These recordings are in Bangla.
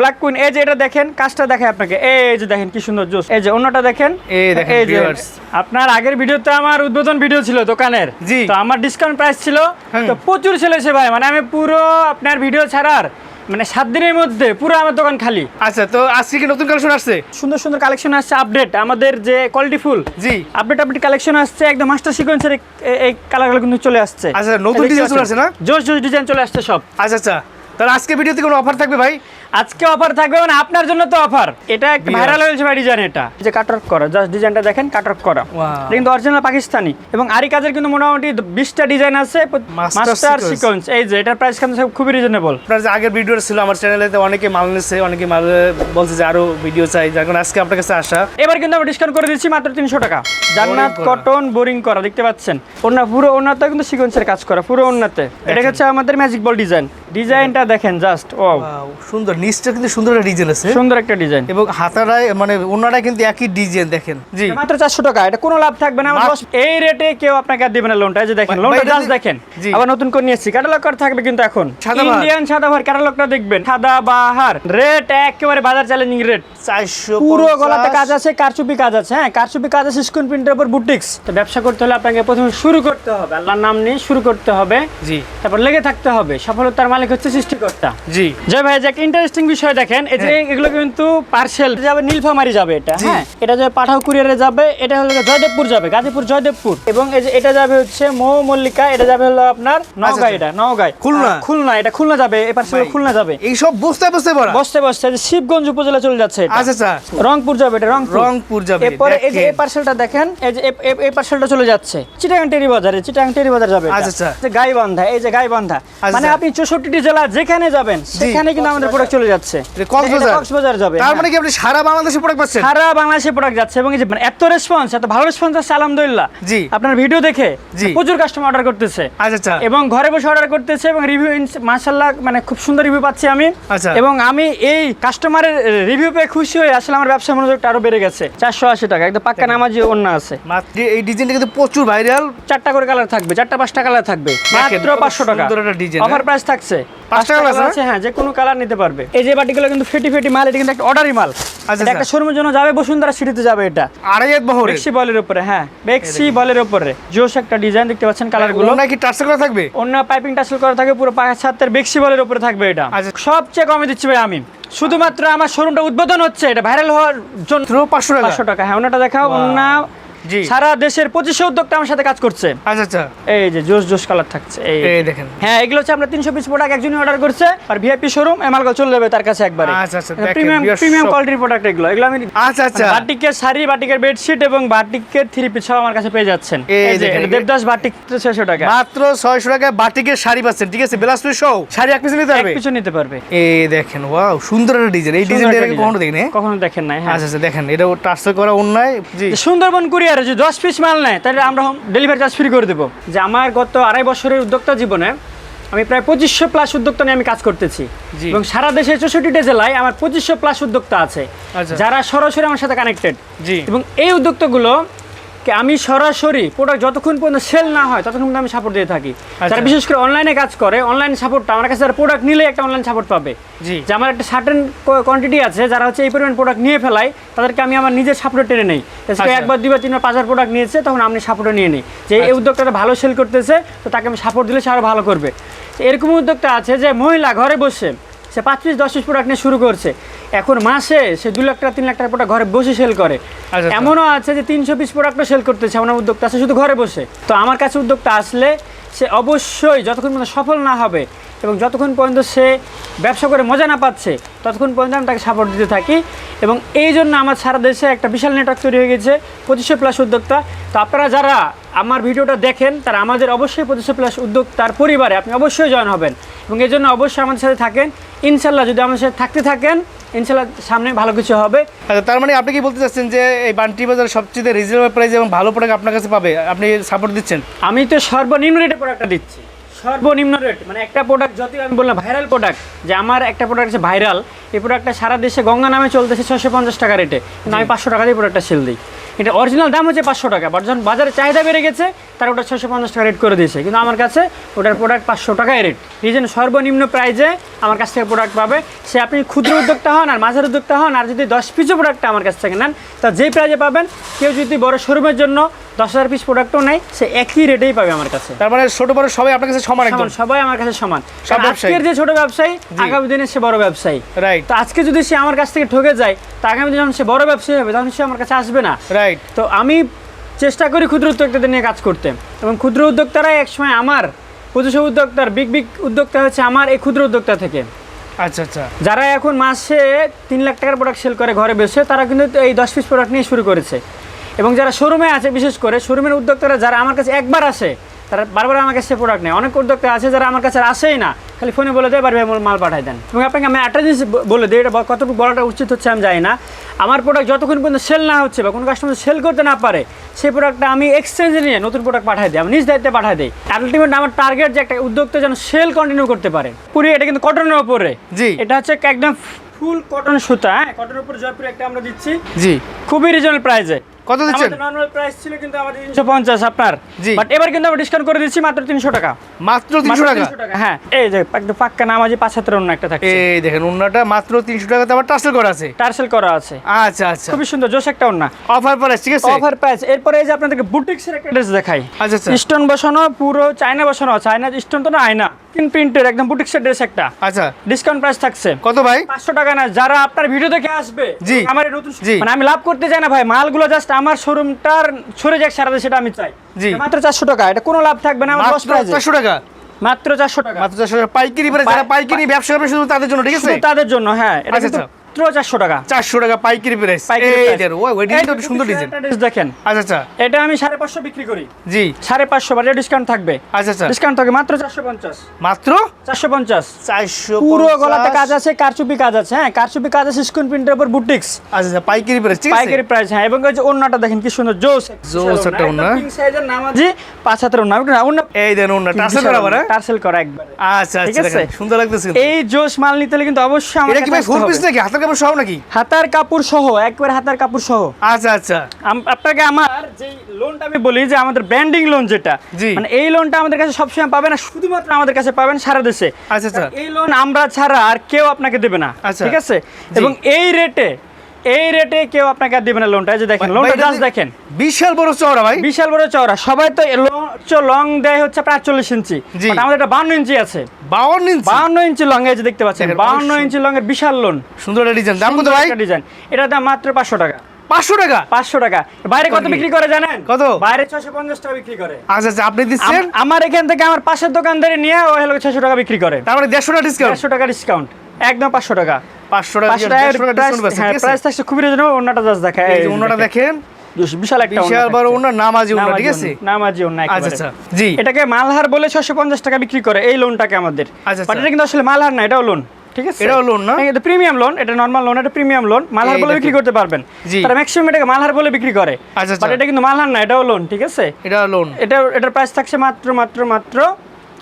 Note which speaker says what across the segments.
Speaker 1: ব্ল্যাক কুইন এই যে এটা দেখেন কাজটা দেখে আপনাকে। এই যে দেখেন কি সুন্দর জোস। এই যে অন্যটা দেখেন।
Speaker 2: এই দেখেন, viewers।
Speaker 1: আপনার আগের ভিডিওতে আমার উদ্বোধন ভিডিও ছিল দোকানের।
Speaker 2: জি।
Speaker 1: তো আমার ডিসকাউন্ট প্রাইস ছিল। তো প্রচুর চলেছে ভাই মানে আমি পুরো আপনার ভিডিও ছাড়ার মানে সাত দিনের মধ্যে পুরো আমার দোকান খালি।
Speaker 2: আচ্ছা তো আজকে কি নতুন কালেকশন আসছে?
Speaker 1: সুন্দর সুন্দর কালেকশন আসছে আপডেট আমাদের যে কোয়ালিটি ফুল
Speaker 2: জি।
Speaker 1: আপডেট আপডেট কালেকশন আসছে একদম মাস্টার সিকোয়েন্সের এই কালারগুলো কিন্তু চলে আসছে।
Speaker 2: আচ্ছা, নতুন
Speaker 1: দেখতে
Speaker 2: চলে আসছে না?
Speaker 1: জোস জোস ডিজাইন চলে আসছে সব।
Speaker 2: আচ্ছা আচ্ছা। তাহলে আজকে ভিডিওতে কোনো অফার থাকবে ভাই?
Speaker 1: আজকে অফার থাকবে মানে আপনার জন্য তো অফার এটা একটা ভাইরাল হয়েছে ভাই ডিজাইন এটা। যে কাটওয়ার্ক করা জাস্ট ডিজাইনটা দেখেন কাটওয়ার্ক করা।
Speaker 2: Wow.
Speaker 1: কিন্তু অরিজিনাল পাকিস্তানি এবং আরি কাজের কিন্তু মোটামুটি বিশটা ডিজাইন আছে মাস্টার সিকোয়েন্স এই যে এটার প্রাইস কিন্তু খুবই রিজনেবল
Speaker 2: আপনার যে আগের ভিডিও ছিল আমার চ্যানেলেতে অনেকে মাল নিচ্ছে অনেকে মাল বলছে যে আরও ভিডিও চাই যার কারণে আজকে আপনার কাছে আসা।
Speaker 1: এবার কিন্তু আমরা ডিসকাউন্ট করে দিচ্ছি মাত্র তিনশো টাকা। জান্নাত কটন বোরিং করা দেখতে পাচ্ছেন। ওনা পুরো ওনাতে কিন্তু সিকোয়েন্সের কাজ করা পুরো ওনাতে এটা হচ্ছে আমাদের ম্যাজিক বল ডিজাইন ডিজাইনটা দেখেন জাস্ট ও
Speaker 2: সুন্দর। নিচটা কিন্তু সুন্দর একটা ডিজাইন আছে।
Speaker 1: সুন্দর একটা ডিজাইন।
Speaker 2: এবং হাতারায় মানে ওনারাই কিন্তু একই ডিজাইন দেখেন। জি।
Speaker 1: মাত্র চারশো টাকা এটা কোনো লাভ থাকবে না। আমার এই রেটে কেউ আপনাকে আর দিবে না লোনটা এই যে দেখেন লোনটা জাস্ট দেখেন। আবার নতুন করে নিয়েছি ক্যাটালগ করা থাকবে কিন্তু এখন। ইন্ডিয়ান সাদাভার ক্যাটালগটা দেখবেন। সাদা বাহার। রেট একেবারে বাজার চ্যালেঞ্জিং রেট
Speaker 2: চারশো
Speaker 1: পুরো গলাতে কাজ আছে কারচুপি কাজ আছে। হ্যাঁ কারচুপি কাজ আছে স্ক্রিন প্রিন্টের উপর বুটিক্স তো ব্যবসা করতে হলে আপনাকে প্রথমে শুরু করতে হবে। আল্লাহর নাম নিয়ে শুরু করতে হবে।
Speaker 2: জি।
Speaker 1: তারপর লেগে থাকতে হবে। সফলতার মালিক হচ্ছে সৃষ্টিকর্তা
Speaker 2: জি
Speaker 1: জয় ভাই যে একটা ইন্টারেস্টিং বিষয় দেখেন এই যে
Speaker 2: হ্যাঁ।
Speaker 1: এগুলো কিন্তু পার্সেল যাবে নীলফামারি যাবে এটা হ্যাঁ এটা যাবে পাঠাও কুরিয়ারে যাবে এটা হলো জয়দেবপুর যাবে গাজীপুর জয়দেবপুর এবং এই যে এটা যাবে হচ্ছে মৌ মল্লিকা এটা যাবে হলো আপনার নওগাঁ
Speaker 2: আচ্ছা।
Speaker 1: এটা নওগাঁ
Speaker 2: খুলনা?
Speaker 1: খুলনা এটা খুলনা যাবে এই পার্সেল খুলনা যাবে
Speaker 2: এইসব বুঝতে বুঝতে পড়া
Speaker 1: বসতে বসতে যে শিবগঞ্জ উপজেলা চলে যাচ্ছে এটা।
Speaker 2: আচ্ছা আচ্ছা
Speaker 1: রংপুর যাবে এটা রংপুর
Speaker 2: রংপুর যাবে
Speaker 1: এরপরে এই যে এই। পার্সেলটা দেখেন এই যে এই পার্সেলটা চলে যাচ্ছে চিটাগাং টেরি বাজারে চিটাগাং টেরি বাজার যাবে।
Speaker 2: আচ্ছা, আচ্ছা।
Speaker 1: যে গাইবান্ধা এই যে গাইবান্ধা
Speaker 2: আচ্ছা,
Speaker 1: মানে
Speaker 2: আচ্ছা।
Speaker 1: আপনি চৌষট্টি জেলা যেখানে যাবেন সেখানে কিন্তু আমাদের প্রোডাক্ট চলে যাচ্ছে।
Speaker 2: কক্সবাজার?
Speaker 1: যাবে
Speaker 2: তার
Speaker 1: হ্যাঁ।
Speaker 2: মানে কি আপনি সারা বাংলাদেশে প্রোডাক্ট পাচ্ছেন?
Speaker 1: সারা বাংলাদেশে প্রোডাক্ট যাচ্ছে এবং মানে এত রেসপন্স এত ভালো রেসপন্স আছে আলহামদুলিল্লাহ।
Speaker 2: জি।
Speaker 1: আপনার ভিডিও দেখে প্রচুর কাস্টমার অর্ডার করতেছে।
Speaker 2: আচ্ছা আচ্ছা।
Speaker 1: এবং ঘরে বসে অর্ডার করতেছে এবং রিভিউ মানে খুব সুন্দর রিভিউ পাচ্ছি আমি।
Speaker 2: আচ্ছা।
Speaker 1: এবং আমি এই কাস্টমারের রিভিউ পেয়ে খুশি হয়ে আসলে আমার ব্যবসা মনোযোগটা আরও বেড়ে গেছে। চারশো আশি টাকা একদম পাক্কা নামাজি অন্য আছে।
Speaker 2: এই ডিজাইনটা কিন্তু প্রচুর ভাইরাল
Speaker 1: চারটা করে কালার থাকবে চারটা পাঁচটা কালার থাকবে। মাত্র পাঁচশো টাকা। অফার
Speaker 2: হ্যাঁ?
Speaker 1: প্রাইস থাকছে।
Speaker 2: পাঁচটা
Speaker 1: কালার
Speaker 2: আছে,
Speaker 1: হ্যাঁ যে কোনো কালার নিতে পারবে। এই যে বাটিগুলো কিন্তু ফেটি ফেটি মাল এটা কিন্তু একটা অর্ডারি মাল।
Speaker 2: আচ্ছা,
Speaker 1: একটা
Speaker 2: আচ্ছা।
Speaker 1: শোরুমের জন্য যাবে বসুন্ধরা সিটিতে যাবে এটা।
Speaker 2: আড়াই এক বহরের
Speaker 1: বেক্সি বলের উপরে হ্যাঁ বেক্সি বলের উপরে। জোশ একটা ডিজাইন দেখতে পাচ্ছেন কালারগুলো
Speaker 2: ওনার কি টার্সেল করা থাকবে?
Speaker 1: অন্য পাইপিং করা থাকে পুরো পাঁচ বেক্সি বলের উপরে থাকবে এটা।
Speaker 2: আচ্ছা।
Speaker 1: সবচেয়ে কমে দিচ্ছি ভাই আমি। শুধুমাত্র আমার শোরুমটা উদ্বোধন হচ্ছে এটা ভাইরাল হওয়ার জন্য
Speaker 2: পাঁচশো টাকা?
Speaker 1: পাঁচশো টাকা। হ্যাঁ ওনাটা দেখাও. সারা দেশের পঁচিশশো উদ্যোক্তা আমার সাথে কাজ করছে।
Speaker 2: আচ্ছা আচ্ছা।
Speaker 1: এই যে জোশ জোশ কালার থাকছে এই
Speaker 2: দেখেন।
Speaker 1: হ্যাঁ এগুলো হচ্ছে আমরা তিনশো পিস প্রোডাক্ট একজনই অর্ডার করছে আর ভিআইপি শোরুম এমআলগো চলে যাবে তার কাছে একবারে।
Speaker 2: আচ্ছা, আচ্ছা,
Speaker 1: প্রিমিয়াম প্রিমিয়াম কোয়ালিটির প্রোডাক্ট এগুলো এগুলো আমি
Speaker 2: আচ্ছা আচ্ছা।
Speaker 1: বাটিকের শাড়ি বাটিকের বেডশিট এবং বাটিকের থ্রি পিস সব আমার কাছে পেয়ে যাচ্ছেন।
Speaker 2: এই
Speaker 1: যে দেবদাস বাটিক ছয়শো টাকা।
Speaker 2: মাত্র ছয়শো টাকায় বাটিকের শাড়ি পাচ্ছেন ঠিক আছে? বেলাস পিস সহ শাড়ি এক পিস নিতে
Speaker 1: এক
Speaker 2: পারবে?
Speaker 1: পিছু নিতে পারবে।
Speaker 2: এই দেখেন ওয়াও সুন্দর একটা ডিজাইন এই ডিজাইনটা
Speaker 1: design।
Speaker 2: কখনো দেখিনি হ্যাঁ?
Speaker 1: কখনো দেখেন নাই হ্যাঁ।
Speaker 2: আচ্ছা আচ্ছা দেখেন এটা টার্সেল করা অন্যায়।
Speaker 1: সুন্দরবন কুরিয়ারে যদি দশ পিস মাল নেয় তাহলে আমরা ডেলিভারি চার্জ ফ্রি করে দেবো। যে আমার গত আড়াই বছরের উদ্যোক্তা জীবনে আমি প্রায় পঁচিশশো প্লাস উদ্যোক্তা নিয়ে আমি কাজ করতেছি। এবং সারা দেশে চৌষট্টিটা জেলায় আমার পঁচিশশো প্লাস উদ্যোক্তা আছে।
Speaker 2: আচ্ছা।
Speaker 1: যারা সরাসরি আমার সাথে কানেক্টেড এবং এই উদ্যোক্তাগুলো আমি সরাসরি প্রোডাক্ট যতক্ষণ পর্যন্ত সেল না হয় ততক্ষণ পর্যন্ত আমি সাপোর্ট দিয়ে থাকি
Speaker 2: আচ্ছা।
Speaker 1: যারা বিশেষ করে অনলাইনে কাজ করে অনলাইন সাপোর্টটা আমার কাছে যারা প্রোডাক্ট নিলে একটা অনলাইন সাপোর্ট পাবে
Speaker 2: জি
Speaker 1: যে আমার একটা সার্টেন কোয়ান্টিটি আছে যারা হচ্ছে এই পরিমাণ প্রোডাক্ট নিয়ে ফেলায় তাদেরকে আমি আমার নিজের সাপোর্টে টেনে নেই
Speaker 2: আচ্ছা।
Speaker 1: একবার দুইবার তিনবার পাঁচবার প্রোডাক্ট নিয়েছে তখন আমি সাপোর্টে নিয়ে নিই যে এই
Speaker 2: আচ্ছা।
Speaker 1: উদ্যোক্তাটা ভালো সেল করতেছে তো তাকে আমি সাপোর্ট দিলে সে আরও ভালো করবে এরকম উদ্যোক্তা আছে যে মহিলা ঘরে বসে সে পাঁচ পিস দশ পিস প্রোডাক্ট নিয়ে শুরু করছে। এখন মাসে সে দু লাখ টাকা তিন লাখ টাকা প্রোডাক্ট ঘরে বসে সেল করে।
Speaker 2: আচ্ছা।
Speaker 1: এমনও আছে যে তিনশো পিস প্রোডাক্টও সেল করতেছে এমন উদ্যোক্তা আছে শুধু ঘরে বসে। তো আমার কাছে উদ্যোক্তা আসলে সে অবশ্যই যতক্ষণ পর্যন্ত সফল না হবে এবং যতক্ষণ পর্যন্ত সে ব্যবসা করে মজা না পাচ্ছে ততক্ষণ পর্যন্ত আমি তাকে সাপোর্ট দিতে থাকি। এবং এই জন্য আমার সারা দেশে একটা বিশাল নেটওয়ার্ক তৈরি হয়ে গেছে পঁচিশশো প্লাস উদ্যোক্তা। তো আপনারা যারা আমার ভিডিওটা দেখেন তারা আমাদের অবশ্যই পঁচিশশো প্লাস উদ্যোক্তার পরিবারে আপনি অবশ্যই জয়েন হবেন। এবং এই জন্য অবশ্যই আমাদের সাথে থাকেন। ইনশাল্লাহ যদি আমাদের সাথে থাকতে থাকেন ইনশাল্লাহ সামনে ভালো কিছু হবে।
Speaker 2: আচ্ছা তার মানে আপনি কি বলতে চাচ্ছেন যে এই বান্টি বাজার সবচেয়ে রিজনেবল প্রাইস এবং ভালো প্রোডাক্ট আপনার কাছে পাবে? আপনি সাপোর্ট দিচ্ছেন?
Speaker 1: আমি তো সর্বনিম্ন রেটে প্রোডাক্টটা দিচ্ছি। সর্বনিম্ন রেট মানে একটা প্রোডাক্ট যতই আমি বললাম ভাইরাল প্রোডাক্ট যে আমার একটা প্রোডাক্ট আছে ভাইরাল এই প্রোডাক্টটা সারা দেশে গঙ্গা নামে চলতেছে ছশো পঞ্চাশ টাকা রেটে কিন্তু আমি পাঁচশো টাকা দিয়ে প্রোডাক্টটা সেল দিই। এটা অরিজিনাল দাম হচ্ছে পাঁচশো টাকা বাট যখন বাজারে চাহিদা বেড়ে গেছে তারা ওটা ছশো পঞ্চাশ টাকা রেট করে দিয়েছে। কিন্তু আমার কাছে ওটার প্রোডাক্ট পাঁচশো টাকায় রেট এই জন্য সর্বনিম্ন প্রাইজে আমার কাছ থেকে প্রোডাক্ট পাবে। সে আপনি ক্ষুদ্র উদ্যোক্তা হন আর মাঝের উদ্যোক্তা হন আর যদি দশ পিসও প্রোডাক্টটা আমার কাছ থেকে নেন তা যেই প্রাইজে পাবেন কেউ যদি বড় শোরুমের জন্য দশ হাজার পিস প্রোডাক্টও নেয় সে একই রেটেই পাবে আমার কাছে।
Speaker 2: তার মানে ছোট বড় সবাই আপনার কাছে সমান একদম?
Speaker 1: সবাই আমার কাছে সমান। আজকের যে ছোট ব্যবসায়ী আগামী দিনে সে বড় ব্যবসায়ী।
Speaker 2: রাইট
Speaker 1: তো আজকে যদি সে আমার কাছ থেকে ঠকে যায় তা আগামী দিনে যখন সে বড় ব্যবসায়ী হবে তখন সে আমার কাছে আসবে না।
Speaker 2: রাইট
Speaker 1: তো আমি চেষ্টা করি ক্ষুদ্র উদ্যোক্তাদের নিয়ে কাজ করতে। এবং ক্ষুদ্র উদ্যোক্তারাই একসময় আমার পঁচিশ উদ্যোক্তার বিগ বিগ উদ্যোক্তা হচ্ছে আমার এই ক্ষুদ্র উদ্যোক্তা থেকে।
Speaker 2: আচ্ছা আচ্ছা।
Speaker 1: যারা এখন মাসে তিন লাখ টাকার প্রোডাক্ট সেল করে ঘরে বসে তারা কিন্তু এই দশ পিস প্রোডাক্ট নিয়ে শুরু করেছে। এবং যারা শোরুমে আছে বিশেষ করে শোরুমের উদ্যোক্তারা যারা আমার কাছে একবার আসে তারা বারবার আমার কাছে প্রোডাক্ট নেয়। অনেক উদ্যোক্তা আছে যারা আমার কাছে আসেই না। খালি ফোনে বলে দেয় বারবার মাল পাঠায় দেন। এবং আপনাকে আমি একটা জিনিস বলে দিই এটা কতটুকু বলাটা উচিত হচ্ছে আমি জানি না। আমার প্রোডাক্ট যতক্ষণ পর্যন্ত সেল না হচ্ছে বা কোনো কাস্টমার সেল করতে না পারে সেই প্রোডাক্টটা আমি এক্সচেঞ্জে নিয়ে নতুন প্রোডাক্ট পাঠাই দিই আমি নিজ দায়িত্বে পাঠাই দিই। আলটিমেট আমার টার্গেট যে একটা উদ্যোক্তা যেন সেল কন্টিনিউ করতে পারে। পুরো এটা কিন্তু কটনের ওপরে
Speaker 2: জি।
Speaker 1: এটা হচ্ছে একদম ফুল কটন সুতা হ্যাঁ? কটনের উপর জয়পুর একটা আমরা দিচ্ছি।
Speaker 2: জি।
Speaker 1: খুবই রিজনেবল প্রাইসে
Speaker 2: কত দিচ্ছেন?
Speaker 1: নর্মাল প্রাইস ছিল কিন্তু আমাদের তিনশো পঞ্চাশ আপনার।
Speaker 2: জি।
Speaker 1: বাট এবার কিন্তু আমরা ডিসকাউন্ট করে দিচ্ছি মাত্র তিনশো টাকা।
Speaker 2: মাত্র তিনশো
Speaker 1: মাত্র
Speaker 2: টাকা?
Speaker 1: 300 টাকা। হ্যাঁ এই যে একদম পাক্কা নামাজি পাঁচ হাতের অন্য একটা থাকছে।
Speaker 2: এই দেখেন অন্যটা মাত্র তিনশো টাকাতে আবার টার্সেল করা আছে।
Speaker 1: টার্সেল করা আছে।
Speaker 2: আচ্ছা আচ্ছা।
Speaker 1: খুবই সুন্দর জোশ একটা অন্য।
Speaker 2: অফার প্রাইস ঠিক আছে?
Speaker 1: অফার প্রাইস এরপরে এই যে আপনাদেরকে বুটিক্সের একটা ড্রেস দেখাই।
Speaker 2: আচ্ছা আচ্ছা।
Speaker 1: স্টোন বসানো পুরো চায়না বসানো চায়না স্টোন তো না আয়না। তিন প্রিন্টের একদম বুটিক্সের ড্রেস একটা।
Speaker 2: আচ্ছা।
Speaker 1: ডিসকাউন্ট প্রাইস থাকছে।
Speaker 2: কত ভাই?
Speaker 1: পাঁচশো টাকা না যারা আপনার ভিডিও দেখে আসবে
Speaker 2: জি।
Speaker 1: আমার নতুন মানে আমি লাভ করতে চাই না ভাই মালগুলো জাস্ট আমার শোরুমটার ছড়ে যাক সারা দেশে, সেটা আমি চাই।
Speaker 2: জি।
Speaker 1: মাত্র চারশো টাকা এটা কোনো লাভ থাকবে না আমার
Speaker 2: চারশো টাকা?
Speaker 1: মাত্র চারশো টাকা।
Speaker 2: মাত্র চারশো টাকা। পাইকারি যারা
Speaker 1: পাই-
Speaker 2: পাইকারি ব্যবসা করবে শুধু তাদের জন্য ঠিক আছে?
Speaker 1: তাদের জন্য হ্যাঁ এটা
Speaker 2: আচ্ছা।
Speaker 1: মাত্র চারশো টাকা।
Speaker 2: চারশো টাকা পাইকারি প্রাইস সুন্দর ডিজাইন
Speaker 1: দেখেন।
Speaker 2: আচ্ছা আচ্ছা।
Speaker 1: এটা আমি সাড়ে পাঁচশো বিক্রি করি।
Speaker 2: জি।
Speaker 1: সাড়ে পাঁচশো বাজার ডিসকাউন্ট থাকবে।
Speaker 2: আচ্ছা আচ্ছা।
Speaker 1: ডিসকাউন্ট থাকবে মাত্র চারশো পঞ্চাশ।
Speaker 2: মাত্র?
Speaker 1: চারশো পঞ্চাশ।
Speaker 2: চারশো
Speaker 1: পুরো গলাতে কাজ আছে কারচুপি কাজ আছে হ্যাঁ কারচুপি কাজ আছে স্ক্রিন প্রিন্টের উপর বুটিক্স
Speaker 2: আচ্ছা আচ্ছা পাইকারি প্রাইস ঠিক আছে?
Speaker 1: পাইকারি প্রাইস হ্যাঁ এবং ওই যে ওন্নাটা দেখেন কি সুন্দর জোস।
Speaker 2: জোস একটা
Speaker 1: পাঁচ হাতের ওন্না
Speaker 2: এই দেন ওনা করা হ্যাঁ?
Speaker 1: করা একবার।
Speaker 2: আচ্ছা
Speaker 1: ঠিক
Speaker 2: আচ্ছা
Speaker 1: আছে?
Speaker 2: সুন্দর লাগতেছে
Speaker 1: এই জোস মাল নিতে হলে কিন্তু অবশ্যই আমার
Speaker 2: এটা কি ভাই
Speaker 1: হবে।
Speaker 2: পিস নাকি? হাতের কাপড় সহ নাকি?
Speaker 1: হাতার কাপড় সহ একবার হাতার কাপড় সহ।
Speaker 2: আচ্ছা আচ্ছা।
Speaker 1: আপনাকে আমার যে লোনটা আমি বলি যে আমাদের ব্র্যান্ডিং লোন যেটা মানে এই লোনটা আমাদের কাছে সবসময় পাবেন না শুধুমাত্র আমাদের কাছে পাবেন সারা দেশে।
Speaker 2: আচ্ছা আচ্ছা।
Speaker 1: এই লোন আমরা ছাড়া আর কেউ আপনাকে দেবে না
Speaker 2: আচ্ছা।
Speaker 1: ঠিক আছে? এবং এই রেটে এই রেটে কেউ আপনাকে আর দেবে না লোনটা এই যে দেখেন লোনটা জাস্ট দেখেন।
Speaker 2: বিশাল বড় চওড়া ভাই।
Speaker 1: বিশাল বড় চওড়া। সবাই তো লং দেয় হচ্ছে প্রায় চল্লিশ ইঞ্চি। আমাদের এটা বান্ন ইঞ্চি আছে।
Speaker 2: বাউন্ন ইঞ্চি?
Speaker 1: বান্ন ইঞ্চি লং এই যে দেখতে পাচ্ছেন
Speaker 2: অবশ্যই।
Speaker 1: ইঞ্চি লং এর বিশাল লোন
Speaker 2: সুন্দর একটা ডিজাইন দাম কত ভাই?
Speaker 1: ডিজাইন এটার দাম মাত্র পাঁচশো টাকা।
Speaker 2: পাঁচশো টাকা?
Speaker 1: পাঁচশো টাকা। বাইরে কত বিক্রি করে জানেন?
Speaker 2: কত?
Speaker 1: বাইরে ছশো পঞ্চাশ টাকা বিক্রি করে।
Speaker 2: আচ্ছা আচ্ছা আপনি দিচ্ছেন?
Speaker 1: আমার এখান থেকে আমার পাশের দোকানদারে নিয়ে ও হলো ছশো টাকা বিক্রি করে।
Speaker 2: তারপরে দেড়শো টাকা ডিসকাউন্ট
Speaker 1: দেড়শো টাকা ডিসকাউন্ট একদম পাঁচশো টাকা।
Speaker 2: পাঁচশো টাকা
Speaker 1: পাঁচশো
Speaker 2: দেড়শো টাকা
Speaker 1: টাকার
Speaker 2: ডিসকাউন্ট
Speaker 1: হ্যাঁ প্রাইস থাকছে খুবই রিজনেবল অন্যটা জাস্ট দেখা
Speaker 2: এই ওনাটা দেখেন।
Speaker 1: বিশাল একটা
Speaker 2: বিশাল বড় ওনার নামাজি ওনা ঠিক আছে?
Speaker 1: নামাজি অন্য
Speaker 2: আচ্ছা আচ্ছা জি।
Speaker 1: এটাকে মালহার বলে ছশো পঞ্চাশ টাকা বিক্রি করে এই লোনটাকে আমাদের।
Speaker 2: আচ্ছা,
Speaker 1: বাট
Speaker 2: আচ্ছা।
Speaker 1: এটা কিন্তু আসলে মালহার না এটাও লোন ঠিক আছে?
Speaker 2: এটাও loan না?
Speaker 1: এটা প্রিমিয়াম লোন এটা নর্মাল লোন এটা প্রিমিয়াম লোন মালহার বলে বিক্রি করতে পারবেন। তারা ম্যাক্সিমাম এটাকে মালহার বলে বিক্রি করে।
Speaker 2: আচ্ছা,
Speaker 1: বাট। এটা কিন্তু মালহার না এটাও লোন ঠিক আছে?
Speaker 2: লোন
Speaker 1: এটা এটার প্রাইস থাকছে মাত্র মাত্র মাত্র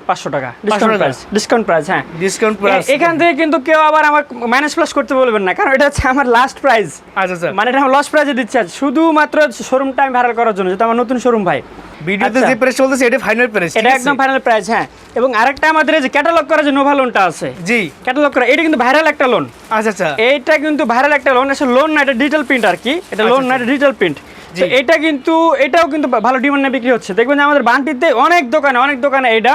Speaker 1: পাঁচশো টাকা। ডিসকাউন্ট প্রাইস ডিসকাউন্ট প্রাইস হ্যাঁ।
Speaker 2: ডিসকাউন্ট প্রাইস
Speaker 1: এখান থেকে কিন্তু কেউ আবার আমার মাইনাস প্লাস করতে বলবেন না কারণ এটা হচ্ছে আমার লাস্ট প্রাইস
Speaker 2: আচ্ছা আচ্ছা।
Speaker 1: মানে এটা আমার লস প্রাইজে দিচ্ছে। শুধুমাত্র শোরুম টাইম ভাইরাল করার জন্য যেটা আমার নতুন শোরুম ভাই।
Speaker 2: ভিডিওতে
Speaker 1: আচ্ছা।
Speaker 2: যে প্রাইস চলতেছে এটা ফাইনাল প্রাইস
Speaker 1: এটা একদম ফাইনাল প্রাইস হ্যাঁ। এবং আরেকটা আমাদের যে ক্যাটালগ করা যে নোভা লোনটা আছে
Speaker 2: জি।
Speaker 1: ক্যাটালগ করা এটা কিন্তু ভাইরাল একটা লোন
Speaker 2: আচ্ছা আচ্ছা।
Speaker 1: এইটা কিন্তু ভাইরাল একটা লোন আসলে লোন না এটা ডিজিটাল প্রিন্ট আর কি। এটা লোন না এটা ডিজিটাল প্রিন্ট
Speaker 2: জি।
Speaker 1: এটা কিন্তু এটাও কিন্তু ভালো ডিমান্ডে বিক্রি হচ্ছে। দেখবেন যে আমাদের বান্টিতে অনেক দোকানে অনেক দোকানে এটা